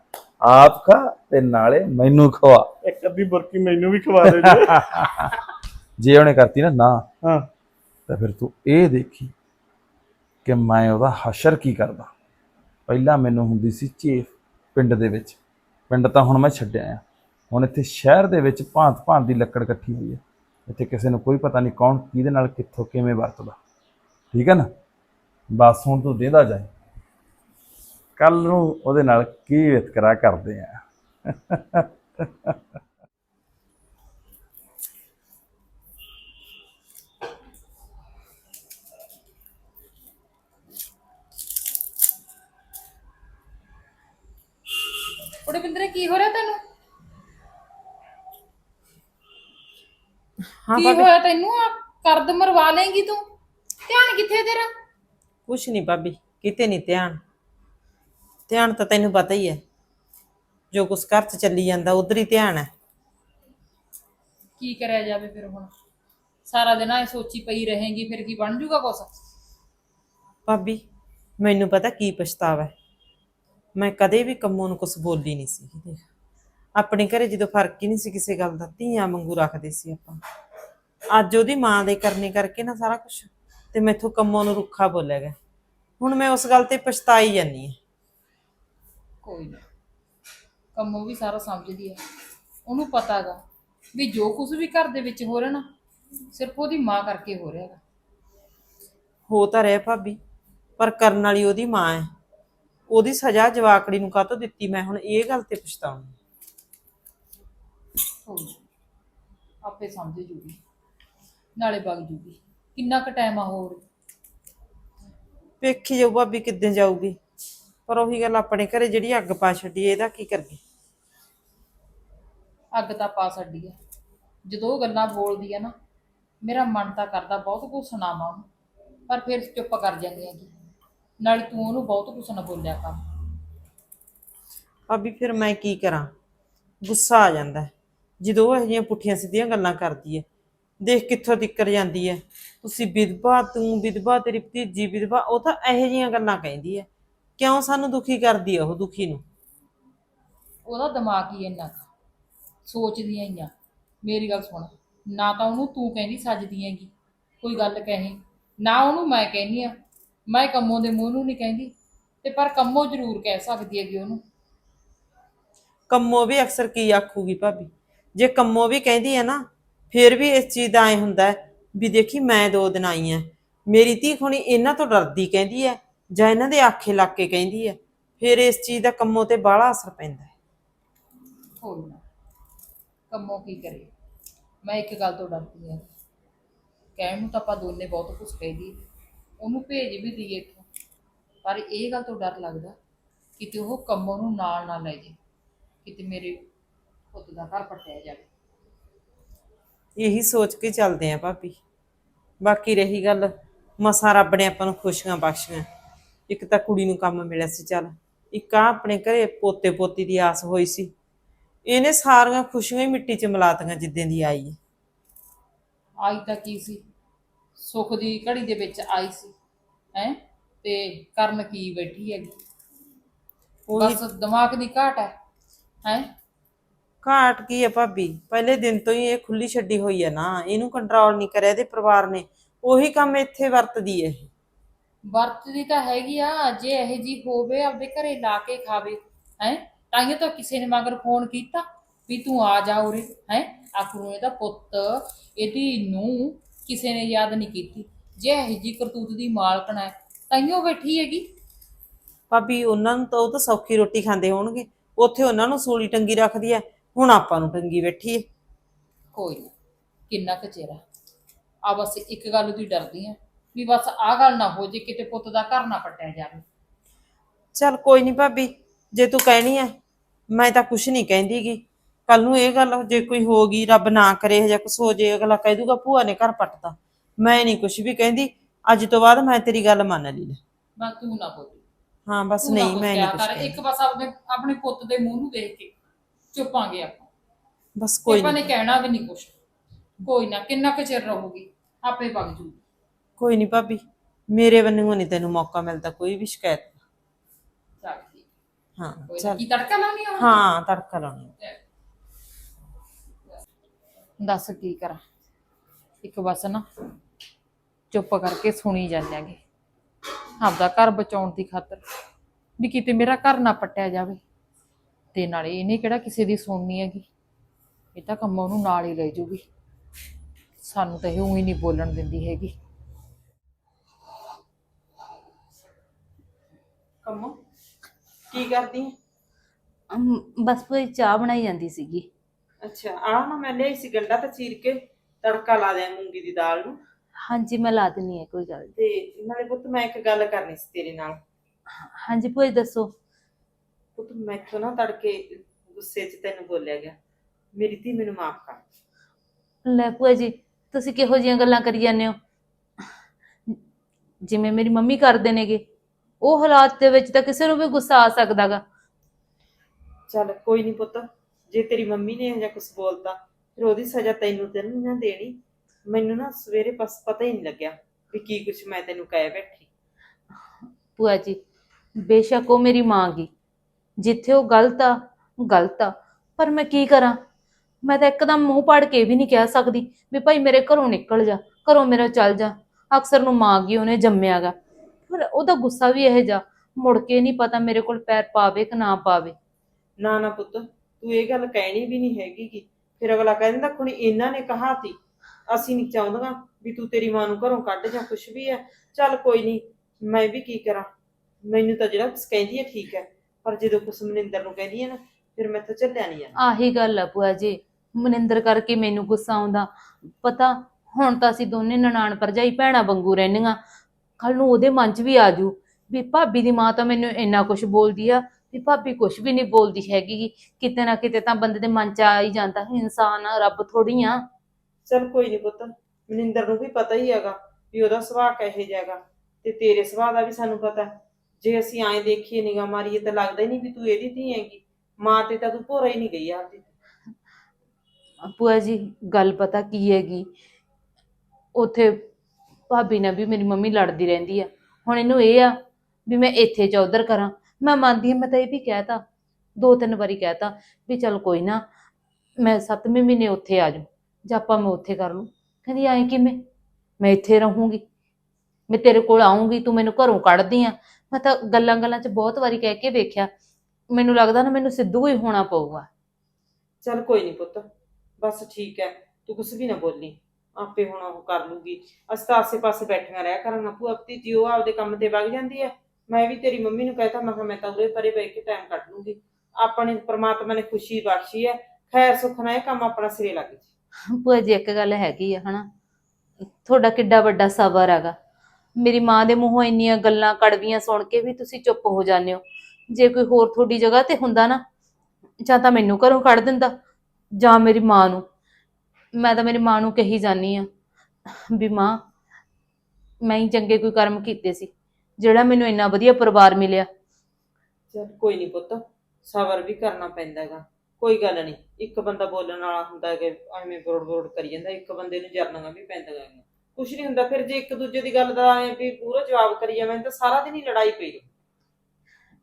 ਆਪ ਖਾ ਤੇ ਨਾਲੇ ਮੈਨੂੰ ਖਵਾ। ਇੱਕ ਅੱਧੀ ਬੁਰਕੀ ਮੈਨੂੰ ਵੀ ਖਵਾ ਦੇ ਦੇ ਜੇ ਉਹਨੇ ਕਰਤੀ ਨਾ ਨਾ ਹਾਂ। ਤਾਂ ਫਿਰ ਤੂੰ ਇਹ ਦੇਖੀ ਕਿ ਮੈਂ ਉਹਦਾ ਹਸ਼ਰ ਕੀ ਕਰਦਾ। ਪਹਿਲਾਂ ਮੈਨੂੰ ਹੁੰਦੀ ਸੀ ਚੇਫ ਪਿੰਡ ਦੇ ਵਿੱਚ। ਪਿੰਡ ਤਾਂ ਹੁਣ ਮੈਂ ਛੱਡਿਆ ਆ। ਹੁਣ ਇੱਥੇ ਸ਼ਹਿਰ ਦੇ ਵਿੱਚ ਭਾਂਤ ਭਾਂਤ ਦੀ ਲੱਕੜ ਇਕੱਠੀ ਹੋਈ ਹੈ ਇੱਥੇ ਕਿਸੇ ਨੂੰ ਕੋਈ ਪਤਾ ਨਹੀਂ ਕੌਣ ਕਿਹਦੇ ਨਾਲ ਕਿੱਥੋਂ ਕਿਵੇਂ ਵਰਤਦਾ। ਠੀਕ ਹੈ ਨਾ? ਬਸ ਹੁਣ ਤੂੰ ਦੇਦਾ ਜਾਏ ਕੱਲ ਨੂੰ ਉਹਦੇ ਨਾਲ ਕੀ ਵਿਤਕਰਾ ਕਰਦੇ ਆ ਕੁੜੇ ਬਿੰਦਰੇ ਕੀ ਹੋ ਰਿਹਾ ਤੈਨੂੰ? ਹਾਂ ਕੀ ਭਾਬੀ। ਹੋਇਆ ਤੈਨੂੰ? ਆ ਕਰਦ ਮਰਵਾ ਲੇਂਗੀ ਤੂੰ। ਧਿਆਨ ਕਿੱਥੇ ਤੇਰਾ? ਕੁਛ ਨਹੀਂ ਭਾਬੀ ਕਿਤੇ ਨਹੀਂ ਧਿਆਨ। ਧਿਆਨ ਤਾਂ ਤੈਨੂੰ ਪਤਾ ਹੀ ਹੈ। ਜੋ ਕੁਛ ਘਰ 'ਚ ਚੱਲੀ ਜਾਂਦਾ ਉਧਰ ਹੀ ਧਿਆਨ ਹੈ। ਕੀ ਕਰਿਆ ਜਾਵੇ ਫਿਰ ਹੁਣ? ਸਾਰਾ ਦਿਨ ਐ ਸੋਚੀ ਪਈ ਰਹੇਗੀ ਫਿਰ ਕੀ ਬਣ ਜੂਗਾ ਕੁਛ? ਭਾਬੀ ਮੈਨੂੰ ਪਤਾ ਕੀ ਪਛਤਾਵਾ ਹੈ। ਮੈਂ ਕਦੇ ਵੀ ਕੰਮੋਂ ਨੂੰ ਕੁਛ ਬੋਲੀ ਨਹੀਂ ਸੀ ਦੇਖ। ਆਪਣੇ ਘਰੇ ਜਦੋਂ ਫ਼ਰਕ ਹੀ ਨਹੀਂ ਸੀ ਕਿਸੇ ਗੱਲ ਦਾ ਧੀਆਂ ਵਾਂਗੂ ਰੱਖਦੇ ਸੀ ਆਪਾਂ। ਅੱਜ ਉਹਦੀ ਮਾਂ ਦੇ ਕਰਨੇ ਕਰਕੇ ਨਾ ਸਾਰਾ ਕੁਝ ਤੇ ਮੈਥੋਂ ਕੰਮੋਂ ਨੂੰ ਰੁੱਖਾ ਬੋਲਿਆ ਗਿਆ। ਹੁਣ ਮੈਂ ਉਸ ਗੱਲ ਤੇ ਪਛਤਾਈ ਜਾਂਦੀ ਹਾਂ। ਕੋਈ ਨਾ ਕੰਮੋਂ ਵੀ ਸਾਰਾ ਸਮਝਦੀ ਹੈ ਉਹਨੂੰ ਪਤਾਗਾ ਵੀ ਜੋ ਕੁਝ ਵੀ ਘਰ ਦੇ ਵਿੱਚ ਹੋ ਰਿਹਾ ਨਾ ਸਿਰਫ ਉਹਦੀ ਮਾਂ ਕਰਕੇ ਹੋ ਰਿਹਾ ਹੈਗਾ ਹੋ ਤਾਂ ਰਿਹਾ ਭਾਬੀ ਪਰ ਕਰਨ ਵਾਲੀ ਉਹਦੀ ਮਾਂ ਹੈ। ਉਹਦੀ ਸਜ਼ਾ ਜਵਾਕੜੀ ਨੂੰ ਕਾਹਤੋਂ ਦਿੱਤੀ? ਮੈਂ ਹੁਣ ਇਹ ਗੱਲ ਤੇ ਪਛਤਾਉਣੀ ਕੋਈ ਨਾ, ਆਪੇ ਸਮਝ ਜੂਗੀ। ਨਾਲੇ ਵਗ ਜੂਗੀ। ਕਿੰਨਾ ਕੁ ਟਾਈਮ ਆ ਹੋਰ? ਵੇਖੀ ਜਾਊ ਭਾਬੀ ਕਿੱਦਾਂ ਜਾਊਗੀ। ਪਰ ਉਹੀ ਗੱਲ ਆਪਣੇ ਘਰੇ ਜਿਹੜੀ ਅੱਗ ਪਾ ਛੱਡੀ ਇਹਦਾ ਕੀ ਕਰਗੇ ਅੱਗ ਤਾਂ ਪਾ ਛੱਡੀ ਹੈ ਜਦੋਂ ਉਹ ਗੱਲਾਂ ਬੋਲਦੀ ਹੈ ਨਾ ਮੇਰਾ ਮਨ ਤਾਂ ਕਰਦਾ ਬਹੁਤ ਕੁਝ ਸੁਣਾਵਾਂ। ਉਹਨੂੰ ਪਰ ਫਿਰ ਚੁੱਪ ਕਰ ਜਾਂਦੀ ਹੈਗੀ। ਨਾਲੇ ਤੂੰ ਉਹਨੂੰ ਬਹੁਤ ਕੁਝ ਨਾ ਬੋਲਿਆ ਕਰ। ਭਾਬੀ ਫਿਰ ਮੈਂ ਕੀ ਕਰਾਂ? ਗੁੱਸਾ ਆ ਜਾਂਦਾ ਹੈ। ਜਦੋਂ ਉਹ ਇਹੋ ਜਿਹੀਆਂ ਪੁੱਠੀਆਂ ਸਿੱਧੀਆਂ ਗੱਲਾਂ ਕਰਦੀ ਹੈ ਦੇਖ ਕਿੱਥੋਂ ਤਿੱਕਰ ਜਾਂਦੀ ਹੈ। ਤੁਸੀਂ ਵਿਧਵਾ ਤੂੰ ਵਿਧਵਾ ਤੇਰੀ ਭਤੀਜੀ ਵਿਧਵਾ ਉਹ ਤਾਂ ਇਹੋ ਜਿਹੀਆਂ ਗੱਲਾਂ ਕਹਿੰਦੀ ਹੈ। ਕਿਉਂ ਸਾਨੂੰ ਦੁਖੀ ਕਰਦੀ ਹੈ ਉਹ ਦੁਖੀ ਨੂੰ? ਉਹਦਾ ਦਿਮਾਗ ਹੀ ਇੰਨਾ ਕੁ। ਸੋਚਦੀਆਂ ਹੀ ਆ। ਮੇਰੀ ਗੱਲ ਸੁਣ ਨਾ ਤਾਂ ਉਹਨੂੰ ਤੂੰ ਕਹਿੰਦੀ ਸੱਜਦੀ ਹੈਗੀ। ਕੋਈ ਗੱਲ ਕਹੇ ਨਾ ਉਹਨੂੰ ਮੈਂ ਕਹਿੰਦੀ ਆ। ਮੈਂ ਕੰਮੋਂ ਦੇ ਮੂੰਹ ਨੂੰ ਨਹੀਂ ਕਹਿੰਦੀ ਤੇ ਪਰ ਕੰਮੋਂ ਜ਼ਰੂਰ ਕਹਿ ਸਕਦੀ ਹੈਗੀ ਉਹਨੂੰ। ਕੰਮੋ ਵੀ ਅਕਸਰ ਕੀ ਆਖੂਗੀ ਭਾਬੀ? ਜੇ ਕੰਮੋ ਵੀ ਕਹਿੰਦੀ ਹੈ ਨਾ ਫਿਰ ਵੀ ਇਸ ਚੀਜ਼ ਦਾ ਐ ਹੁੰਦਾ ਹੈ ਵੀ ਦੇਖੀ ਮੈਂ ਦੋ ਦਿਨ ਆਈ ਆ ਮੇਰੀ ਧੀ ਖੁਣੀ ਇਹਨਾਂ ਤੋਂ ਡਰਦੀ ਕਹਿੰਦੀ ਹੈ ਜਾਂ ਇਹਨਾਂ ਦੇ ਆਖੇ ਲੱਗ ਕੇ ਕਹਿੰਦੀ ਹੈ। ਫਿਰ ਇਸ ਚੀਜ਼ ਦਾ ਕੰਮੋ ਤੇ ਬਾਹਲਾ ਅਸਰ ਪੈਂਦਾ ਹੈ। ਕੋਈ ਨਾ ਕੰਮੋਂ ਕੀ ਕਰੇ? ਮੈਂ ਇੱਕ ਗੱਲ ਤੋਂ ਡਰਦੀ ਹਾਂ। ਕਹਿਣ ਨੂੰ ਤਾਂ ਆਪਾਂ ਦੋਨੇ ਬਹੁਤ ਕੁਝ ਕਹਿੰਦੀ ਉਹਨੂੰ ਭੇਜ ਵੀ ਦਈਏ ਇੱਥੋਂ। ਪਰ ਇਹ ਗੱਲ ਤੋਂ ਡਰ ਲੱਗਦਾ ਕਿਤੇ ਉਹ ਕੰਮੋਂ ਨੂੰ ਨਾਲ ਨਾ ਲੈ ਜੇ ਕਿਤੇ ਮੇਰੇ ਪੁੱਤ ਦਾ ਘਰ ਪੱਟਿਆ ਜਾਵੇ। ਇਹੀ ਸੋਚ ਕੇ ਚੱਲਦੇ ਆ ਭਾਬੀ। ਬਾਕੀ ਰਹੀ ਗੱਲ ਮਸਾ ਰੱਬ ਨੇ ਆਪਾਂ ਨੂੰ ਖੁਸ਼ੀਆਂ ਬਖਸ਼ੀਆਂ। ਇੱਕ ਤਾਂ ਕੁੜੀ ਨੂੰ ਕੰਮ ਮਿਲਿਆ ਸੀ ਚੱਲ। ਇੱਕ ਆ ਆਪਣੇ ਘਰੇ ਪੋਤੇ ਪੋਤੀ ਦੀ ਆਸ ਹੋਈ ਸੀ। ਇਹਨੇ ਸਾਰੀਆਂ ਖੁਸ਼ੀਆਂ ਹੀ ਮਿੱਟੀ 'ਚ ਮਿਲਾਤੀਆਂ ਜਿੱਦਾਂ ਦੀ ਆਈ ਆਈ ਤਾਂ ਕੀ ਸੀ? ਸੁੱਖ ਦੀ ਘੜੀ ਦੇ ਵਿੱਚ ਆਈ ਸੀ ਹੈ? ਤੇ ਕਰਨ ਕੀ ਬੈਠੀ ਹੈਗੀ? ਉਹੀ ਬਸ ਦਿਮਾਗ ਦੀ ਘਾਟ ਹੈ ਹੈ? ਘਾਟ ਕੀ ਹੈ ਭਾਬੀ? ਪਹਿਲੇ ਦਿਨ ਤੋਂ ਹੀ ਇਹ ਖੁੱਲੀ ਛੱਡੀ ਹੋਈ ਹੈ ਨਾ ਇਹਨੂੰ ਕੰਟਰੋਲ ਨਹੀਂ ਕਰਿਆ ਇਹਦੇ ਪਰਿਵਾਰ ਨੇ। ਉਹੀ ਕੰਮ ਇੱਥੇ ਵਰਤਦੀ ਹੈ ਇਹ। ਵਰਤਦੀ ਤਾਂ ਹੈਗੀ ਆ ਜੇ ਇਹ ਜੀ ਹੋਵੇ ਆਪਦੇ ਘਰੇ ਲਾ ਕੇ ਖਾਵੇ ਹੈ? ਤਾਂਹੀਓ ਤਾਂ ਕਿਸੇ ਨੇ ਮਗਰ ਫੋਨ ਕੀਤਾ ਵੀ ਤੂੰ ਆ ਜਾ ਉਰੇ ਹੈ? ਆਖਰੂ ਇਹਦਾ ਪੁੱਤ ਇਹਦੀ ਨੂੰ ਕਿਸੇ ਨੇ ਯਾਦ ਨਹੀਂ ਕੀਤੀ। ਜੇ ਇਹ ਜੀ ਕਰਤੂਤ ਦੀ ਮਾਲਕਣ ਹੈ ਤਾਂਹੀਓ ਬੈਠੀ ਹੈਗੀ। ਭਾਬੀ ਉਹਨਾਂ ਨੂੰ ਤਾਂ ਉਹ ਤਾਂ ਸੌਖੀ ਰੋਟੀ ਖਾਂਦੇ ਹੋਣਗੇ। ਉੱਥੇ ਉਹਨਾਂ ਨੂੰ ਸੂਲੀ ਟੰਗੀ ਰੱਖਦੀ ਹੈ ਹੁਣ ਆਪਾਂ ਨੂੰ ਟੰਗੀ ਬੈਠੀ ਹੈ। ਕੋਈ ਨਾ ਕਿੰਨਾ ਕੁ ਚਿਰ ਆ। ਬਸ ਇੱਕ ਗੱਲ ਦੀ ਡਰਦੀ ਆ ਵੀ ਬਸ ਆ ਗੱਲ ਨਾ ਹੋ ਜੇ ਕਿਤੇ ਪੁੱਤ ਦਾ ਘਰ ਨਾ ਪੱਟਿਆ ਜਾਵੇ। ਚੱਲ ਕੋਈ ਨਹੀਂ ਭਾਬੀ ਜੇ ਤੂੰ ਕਹਿਣੀ ਹੈ ਮੈਂ ਤਾਂ ਕੁਛ ਨਹੀਂ ਕਹਿੰਦੀਗੀ। ਕੱਲ ਨੂੰ ਇਹ ਗੱਲ ਜੇ ਕੋਈ ਹੋ ਗਈ ਰੱਬ ਨਾ ਕਰੇ ਜਾਂ ਕੁਛ ਹੋ ਜੇ ਅਗਲਾ ਕਹਿ ਦੂਗਾ ਭੂਆ ਨੇ ਘਰ ਪੱਟਦਾ ਮੈਂ ਨਹੀਂ ਕੁਛ ਵੀ ਕਹਿੰਦੀ ਅੱਜ ਤੋਂ ਬਾਅਦ ਮੈਂ ਤੇਰੀ ਗੱਲ ਮੰਨ ਲਈ ਲੈ। ਬਸ ਤੂੰ ਨਾ ਬੋਲੀ ਹਾਂ ਬਸ ਤੂੰ ਨਾ ਨਹੀਂ ਮੈਂ ਨਹੀਂ ਕਰ। ਕਹਿੰਦੀ। ਇੱਕ ਬਸ ਆਪਣੇ ਆਪਣੇ ਪੁੱਤ ਦੇ ਮੂੰਹ ਨੂੰ ਦੇਖ ਕੇ ਚੁੱਪਾਂਗੇ ਆਪਾਂ। ਬਸ ਕੋਈ ਆਪਾਂ ਨਹੀਂ। ਕਹਿਣਾ ਵੀ ਨਹੀਂ ਕੁਛ। ਕੋਈ ਨਾ ਕਿੰਨਾ ਕੁ ਚਿਰ ਰਹੂਗੀ? ਆਪੇ ਵਗ ਜੂ। ਕੋਈ ਨਹੀਂ ਭਾਬੀ ਮੇਰੇ ਵੱਲੋਂ ਨਹੀਂ ਤੈਨੂੰ ਮੌਕਾ ਮਿਲਦਾ ਕੋਈ ਵੀ ਸ਼ਿਕਾਇਤ। ਦਾ। ਚੱਲ ਠੀਕ। ਹਾਂ ਕੋਈ ਨਾ ਚੱਲ। ਕੀ ਤੜਕਾ ਲਾਉਣੀ ਆ ਹੁਣ? ਹਾਂ ਤੜਕਾ ਲਾਉਣੀ ਦੱਸ ਕੀ ਕਰਾਂ? ਇੱਕ ਬਸ ਨਾ ਚੁੱਪ ਕਰਕੇ ਸੁਣੀ ਜਾਂਦੇਗੇ ਆਪਦਾ ਘਰ ਬਚਾਉਣ ਦੀ ਖਾਤਰ ਵੀ ਕਿਤੇ ਮੇਰਾ ਘਰ ਨਾ ਪੱਟਿਆ ਜਾਵੇ। ਤੇ ਨਾਲੇ ਇਹਨੇ ਕਿਹੜਾ ਕਿਸੇ ਦੀ ਸੁਣਨੀ ਹੈਗੀ। ਇਹ ਤਾਂ ਕੰਮੋਂ ਨੂੰ ਨਾਲ ਹੀ ਲੈ ਜੂਗੀ। ਸਾਨੂੰ ਤਾਂ ਇਹ ਉਹੀ ਨਹੀਂ ਬੋਲਣ ਦਿੰਦੀ ਹੈਗੀ। ਕੰਮੋ ਕੀ ਕਰਦੀ ਹੈ ਅਮ, ਬਸ ਕੋਈ ਚਾਹ ਬਣਾਈ ਜਾਂਦੀ ਸੀਗੀ। ਅੱਛਾ ਆਹ ਨਾ ਮੈਂ ਲਿਆਈ ਸੀ ਗੰਡਾ ਤੇ ਚੀਰ ਕੇ ਤੜਕਾ ਲਾ ਦਿਆਂ ਮੂੰਗੀ ਦੀ ਦਾਲ ਨੂੰ। ਹਾਂਜੀ ਮੈਂ ਲਾ ਦਿੰਨੀ ਹੈ ਕੋਈ ਗੱਲ ਨੀ। ਤੇ ਨਾਲੇ ਪੁੱਤ ਮੈਂ ਇੱਕ ਗੱਲ ਕਰਨੀ ਸੀ ਤੇਰੇ ਨਾਲ। ਹਾਂਜੀ ਭੂਆ ਜੀ ਦੱਸੋ। ਪੁੱਤ ਮੈਥੋਂ ਨਾ ਤੜਕੇ ਗੁੱਸੇ 'ਚ ਤੈਨੂੰ ਬੋਲਿਆ ਗਿਆ। ਮੇਰੀ ਧੀ ਮੈਨੂੰ ਮਾਫ ਕਰ। ਲੈ ਭੂਆ ਜੀ ਤੁਸੀਂ ਕਿਹੋ ਜਿਹੀਆਂ ਗੱਲਾਂ ਕਰੀ ਜਾਂਦੇ ਹੋ? ਜਿਵੇਂ ਮੇਰੀ ਮੰਮੀ ਕਰਦੇ ਨੇਗੇ ਉਹ ਹਾਲਾਤ ਦੇ ਵਿੱਚ ਤਾਂ ਕਿਸੇ ਨੂੰ ਵੀ ਗੁੱਸਾ ਆ ਸਕਦਾਗਾ। ਚੱਲ ਕੋਈ ਨਹੀਂ ਪੁੱਤ। ਜੇ ਤੇਰੀ ਮੰਮੀ ਨੇ ਜਿਹਾ ਕੁਝ ਬੋਲਤਾ ਫਿਰ ਉਹਦੀ ਸਜ਼ਾ ਤੈਨੂੰ ਤੇ ਨਹੀਂ ਨਾ ਦੇਣੀ। ਮੈਨੂੰ ਨਾ ਸਵੇਰੇ ਬਸ ਪਤਾ ਹੀ ਨਹੀਂ ਲੱਗਿਆ ਵੀ ਕੀ ਕੁਛ ਮੈਂ ਤੈਨੂੰ ਕਹਿ ਬੈਠੀ। ਭੂਆ ਜੀ ਬੇਸ਼ੱਕ ਉਹ ਮੇਰੀ ਮਾਂ ਗੀ। ਜਿੱਥੇ ਉਹ ਗਲਤ ਆ ਗਲਤ ਆ। ਪਰ ਮੈਂ ਕੀ ਕਰਾਂ? ਮੈਂ ਤਾਂ ਇੱਕਦਮ ਮੂੰਹ ਪਾੜ ਕੇ ਵੀ ਨਹੀਂ ਕਹਿ ਸਕਦੀ ਵੀ ਭਾਈ ਮੇਰੇ ਘਰੋਂ ਨਿਕਲ ਜਾ ਘਰੋਂ ਮੇਰਾ ਚੱਲ ਜਾ। ਅਕਸਰ ਨੂੰ ਮਾਂ ਗੀ ਉਹਨੇ ਜੰਮਿਆਗਾ। ਪਰ ਉਹਦਾ ਗੁੱਸਾ ਵੀ ਇਹ ਜਾ ਮੁੜ ਕੇ ਨਹੀਂ ਪਤਾ ਮੇਰੇ ਕੋਲ ਪੈਰ ਪਾਵੇ ਕਿ ਨਾ ਪਾਵੇ। ਨਾ ਨਾ ਪੁੱਤ ਤੂੰ ਇਹ ਗੱਲ ਕਹਿਣੀ ਵੀ ਨਹੀਂ ਹੈਗੀ ਕਿ ਫਿਰ ਅਗਲਾ ਕਹਿ ਦਿੰਦਾ ਇਹਨਾਂ ਨੇ ਕਹਾ ਤੀ ਅਸੀਂ ਨਹੀਂ ਚਾਹੁੰਦਾ ਵੀ ਤੂੰ ਤੇਰੀ ਮਾਂ ਨੂੰ ਘਰੋਂ ਕੱਢ ਜਾਂ ਕੁਛ ਵੀ ਹੈ। ਚੱਲ ਕੋਈ ਨਹੀਂ, ਮੈਂ ਵੀ ਕੀ ਕਰਾਂ? ਮੈਨੂੰ ਤਾਂ ਜਿਹੜਾ ਕੁਛ ਕਹਿੰਦੀ ਹੈ ਠੀਕ ਹੈ, ਪਰ ਜਦੋਂ ਕੁਛ ਮਨਿੰਦਰ ਨੂੰ ਕਹਿੰਦੀ ਹੈ ਨਾ, ਫਿਰ ਮੈਂ ਤਾਂ ਝੱਲਿਆ ਨਹੀਂ ਜਾਂਦਾ। ਆਹੀ ਗੱਲ ਆ ਭੂਆ ਜੀ, ਮਨਿੰਦਰ ਕਰਕੇ ਮੈਨੂੰ ਗੁੱਸਾ ਆਉਂਦਾ। ਪਤਾ, ਹੁਣ ਤਾਂ ਅਸੀਂ ਦੋਨੇ ਨਨਾਣ ਭਰਜਾਈ ਭੈਣਾਂ ਵਾਂਗੂ ਰਹਿੰਦੀਆਂ। ਕੱਲ ਨੂੰ ਉਹਦੇ ਮਨ 'ਚ ਵੀ ਆਜੂ ਵੀ ਭਾਬੀ ਦੀ ਮਾਂ ਤਾਂ ਮੈਨੂੰ ਇੰਨਾ ਕੁਝ ਬੋਲਦੀ ਆ ਵੀ ਭਾਬੀ ਕੁਝ ਵੀ ਨਹੀਂ ਬੋਲਦੀ ਹੈਗੀ। ਗੀ। ਕਿਤੇ ਨਾ ਕਿਤੇ ਤਾਂ ਬੰਦੇ ਦੇ ਮਨ 'ਚ ਆ ਹੀ ਜਾਂਦਾ। ਇਨਸਾਨ ਆ ਰੱਬ ਥੋੜੀ ਆ। ਚੱਲ ਕੋਈ ਨਹੀਂ ਪੁੱਤ ਮਨਿੰਦਰ ਨੂੰ ਵੀ ਪਤਾ ਹੀ ਹੈਗਾ ਵੀ ਉਹਦਾ ਸੁਭਾਅ ਕਿਹੋ ਜਿਹਾ ਹੈਗਾ ਤੇ ਤੇਰੇ ਸੁਭਾਅ ਦਾ ਵੀ ਸਾਨੂੰ ਪਤਾ। ਹੈ। ਜੇ ਅਸੀਂ ਐਂ ਦੇਖੀਏ ਨਿਗਾਹ ਮਾਰੀਏ ਤਾਂ ਲੱਗਦਾ ਹੀ ਨਹੀਂ ਵੀ ਤੂੰ ਇਹਦੀ ਧੀ ਹੈਗੀ। ਮਾਂ ਤੇ ਤਾਂ ਤੂੰ ਭੋਰਾ ਹੀ ਨਹੀਂ ਗਈ ਆਪਦੀ। ਭੂਆ ਜੀ ਗੱਲ ਪਤਾ ਕੀ ਹੈਗੀ? ਉਥੇ ਭਾਬੀ ਨਾਲ ਵੀ ਮੇਰੀ ਮੰਮੀ ਲੜਦੀ ਰਹਿੰਦੀ ਆ। ਹੁਣ ਇਹਨੂੰ ਇਹ ਆ ਵੀ ਮੈਂ ਇੱਥੇ ਜਾਂ ਉਧਰ ਕਰਾਂ। ਮੈਂ ਮੰਨਦੀ ਹਾਂ, ਮੈਂ ਤਾਂ ਇਹ ਵੀ ਕਹਿਤਾ, ਦੋ ਤਿੰਨ ਵਾਰੀ ਕਹਿਤਾ ਵੀ ਚੱਲ ਕੋਈ ਨਾ, ਮੈਂ ਸੱਤਵੇਂ ਮਹੀਨੇ ਉੱਥੇ ਆ ਜਾਊਂ, ਜਾਂ ਆਪਾਂ ਮੈਂ ਉੱਥੇ ਕਰ ਲੂੰ ਕਹਿੰਦੀ, ਐਂ ਕਿਵੇਂ? ਮੈਂ ਇੱਥੇ ਰਹੂੰਗੀ, ਮੈਂ ਤੇਰੇ ਕੋਲ ਆਉਂਗੀ ਤੂੰ ਮੈਨੂੰ ਘਰੋਂ ਕੱਢਦੀ ਆ। ਮੈਂ ਤਾਂ ਗੱਲਾਂ ਗੱਲਾਂ 'ਚ ਬਹੁਤ ਵਾਰੀ ਕਹਿ ਕੇ ਵੇਖਿਆ, ਮੈਨੂੰ ਲੱਗਦਾ ਨਾ ਮੈਨੂੰ ਸਿੱਧੂ ਹੀ ਹੋਣਾ ਪਊਗਾ। ਚੱਲ ਕੋਈ ਨਹੀਂ ਪੁੱਤ, ਬਸ ਠੀਕ ਹੈ ਤੂੰ ਕੁਛ ਵੀ ਨਾ ਬੋਲੀ, ਆਪੇ ਹੁਣ ਉਹ ਕਰ ਲੂਗੀ। ਅਸੀਂ ਤਾਂ ਆਸੇ-ਪਾਸੇ ਬੈਠੀਆਂ ਰਹਿ ਕਰਾਂਗਾ, ਭੂਆ ਭਤੀਜੀ, ਉਹ ਆਪਦੇ ਕੰਮ ਤੇ ਵਗ ਜਾਂਦੀ ਹੈ ਮੈਂ ਵੀ ਤੇਰੀ ਮੰਮੀ ਨੂੰ ਕਹਿਤਾ, ਮੈਂ ਕਿਹਾ ਮੈਂ ਤਾਂ ਉਰੇ ਪਰੇ ਬੈਠ ਕੇ ਟਾਈਮ ਕੱਢ ਲੂੰਗੀ। ਆਪਣੇ ਪ੍ਰਮਾਤਮਾ ਨੇ ਖੁਸ਼ੀ ਬਖਸ਼ੀ ਹੈ। ਖੈਰ ਸੁੱਖ ਨਾਲ ਇਹ ਕੰਮ ਆਪਣਾ ਸਿਰੇ ਲੱਗ ਜੇ। ਭੂਆ ਜੀ, ਇੱਕ ਗੱਲ ਹੈਗੀ ਆ, ਹਨਾ? ਤੁਹਾਡਾ ਕਿੱਡਾ ਵੱਡਾ ਸਬਰ ਹੈਗਾ। ਮੇਰੀ ਮਾਂ ਦੇ ਮੂੰਹੋਂ ਇੰਨੀਆਂ ਗੱਲਾਂ ਕੜਵੀਆਂ ਸੁਣ ਕੇ ਵੀ ਤੁਸੀਂ ਚੁੱਪ ਹੋ ਜਾਂਦੇ ਹੋ। ਜੇ ਕੋਈ ਹੋਰ ਤੁਹਾਡੀ ਜਗ੍ਹਾ ਤੇ ਹੁੰਦਾ ਨਾ, ਜਾਂ ਤਾਂ ਮੈਨੂੰ ਘਰੋਂ ਕੱਢ ਦਿੰਦਾ, ਜਾਂ ਮੇਰੀ ਮਾਂ ਨੂੰ। ਮੈਂ ਤਾਂ ਮੇਰੀ ਮਾਂ ਨੂੰ ਕਹੀ ਜਾਨੀ ਆ ਵੀ ਮਾਂ, ਮੈਂ ਹੀ ਚੰਗੇ ਕੋਈ ਕਰਮ ਕੀਤੇ ਸੀ। ਜਿਹੜਾ ਮੈਨੂੰ ਇੰਨਾ ਵਧੀਆ ਪਰਿਵਾਰ ਮਿਲਿਆ। ਚੱਲ ਕੋਈ ਨਹੀਂ ਪੁੱਤ ਸਬਰ ਵੀ ਕਰਨਾ ਪੈਂਦਾ ਹੈਗਾ ਕੋਈ ਗੱਲ ਨਹੀਂ ਇੱਕ ਬੰਦਾ ਬੋਲਣ ਵਾਲਾ ਹੁੰਦਾ ਹੈ ਕਿ ਐਵੇਂ ਬਰੋੜ ਬਰੋੜ ਕਰੀ ਜਾਂਦਾ ਇੱਕ ਬੰਦੇ ਨੂੰ ਜਰਨਾ ਵੀ ਪੈਂਦਾ ਕੁਛ ਨਹੀਂ ਹੁੰਦਾ ਫਿਰ ਜੇ ਇੱਕ ਦੂਜੇ ਦੀ ਗੱਲ ਦਾ ਐ ਵੀ ਪੂਰਾ ਜਵਾਬ ਕਰੀ ਜਾਵੇਂ ਤਾਂ ਸਾਰਾ ਦਿਨ ਹੀ ਲੜਾਈ ਪਈ ਰਹੂ।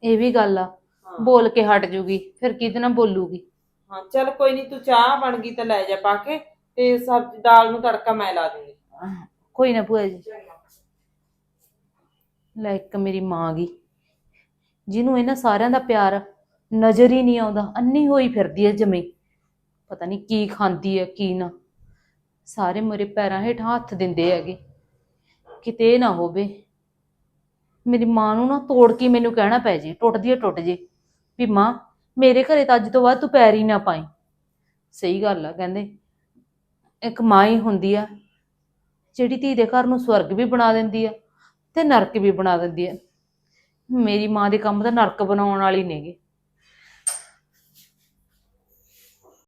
ਇਹ ਵੀ ਗੱਲ ਆ ਹਾਂ। ਬੋਲ ਕੇ ਹਟ ਜੂਗੀ ਫਿਰ ਕਿਹਦੇ ਨਾਲ ਬੋਲੂਗੀ? ਹਾਂ ਚੱਲ ਕੋਈ ਨਹੀਂ ਤੂੰ ਚਾਹ ਬਣ ਗਈ ਤਾਂ ਲੈ ਜਾ ਪਾ ਕੇ ਤੇ ਸਬਜ਼ੀ ਦਾਲ ਨੂੰ ਤੜਕਾ ਮੈਂ ਲਾ ਦੂੰਗੀ। ਕੋਈ ਨਾ ਭੂਆ ਜੀ। ਲੈ ਇੱਕ ਮੇਰੀ ਮਾਂ ਗਈ। ਜਿਹਨੂੰ ਇਹਨਾਂ ਸਾਰਿਆਂ ਦਾ ਪਿਆਰ ਨਜ਼ਰ ਹੀ ਨਹੀਂ ਆਉਂਦਾ ਅੰਨੀ ਹੋਈ ਫਿਰਦੀ ਹੈ ਜਮੇ। ਪਤਾ ਨਹੀਂ ਕੀ ਖਾਂਦੀ ਹੈ ਕੀ ਨਾ। ਸਾਰੇ ਮੇਰੇ ਪੈਰਾਂ ਹੇਠ ਹੱਥ ਦਿੰਦੇ ਹੈਗੇ। ਕਿਤੇ ਨਾ ਹੋਵੇ। ਮੇਰੀ ਮਾਂ ਨੂੰ ਨਾ ਤੋੜ ਕੇ ਮੈਨੂੰ ਕਹਿਣਾ ਪੈ ਜੇ, ਟੁੱਟਦੀ ਹੈ ਟੁੱਟ ਜੇ। ਵੀ ਮਾਂ, ਮੇਰੇ ਘਰੇ ਤਾਂ ਅੱਜ ਤੋਂ ਬਾਅਦ ਤੂੰ ਪੈਰ ਹੀ ਨਾ ਪਾਈ। ਸਹੀ ਗੱਲ ਆ, ਕਹਿੰਦੇ। ਇੱਕ ਮਾਂ ਹੀ ਹੁੰਦੀ ਆ, ਜਿਹੜੀ ਧੀ ਦੇ ਘਰ ਨੂੰ ਸਵਰਗ ਵੀ ਬਣਾ ਦਿੰਦੀ ਆ। ਤੇ ਨਰਕ ਵੀ ਬਣਾ ਦਿੰਦੀ ਹੈ। ਮੇਰੀ ਮਾਂ ਦੇ ਕੰਮ ਤਾਂ ਨਰਕ ਬਣਾਉਣ ਵਾਲੀ ਨੇਗੇ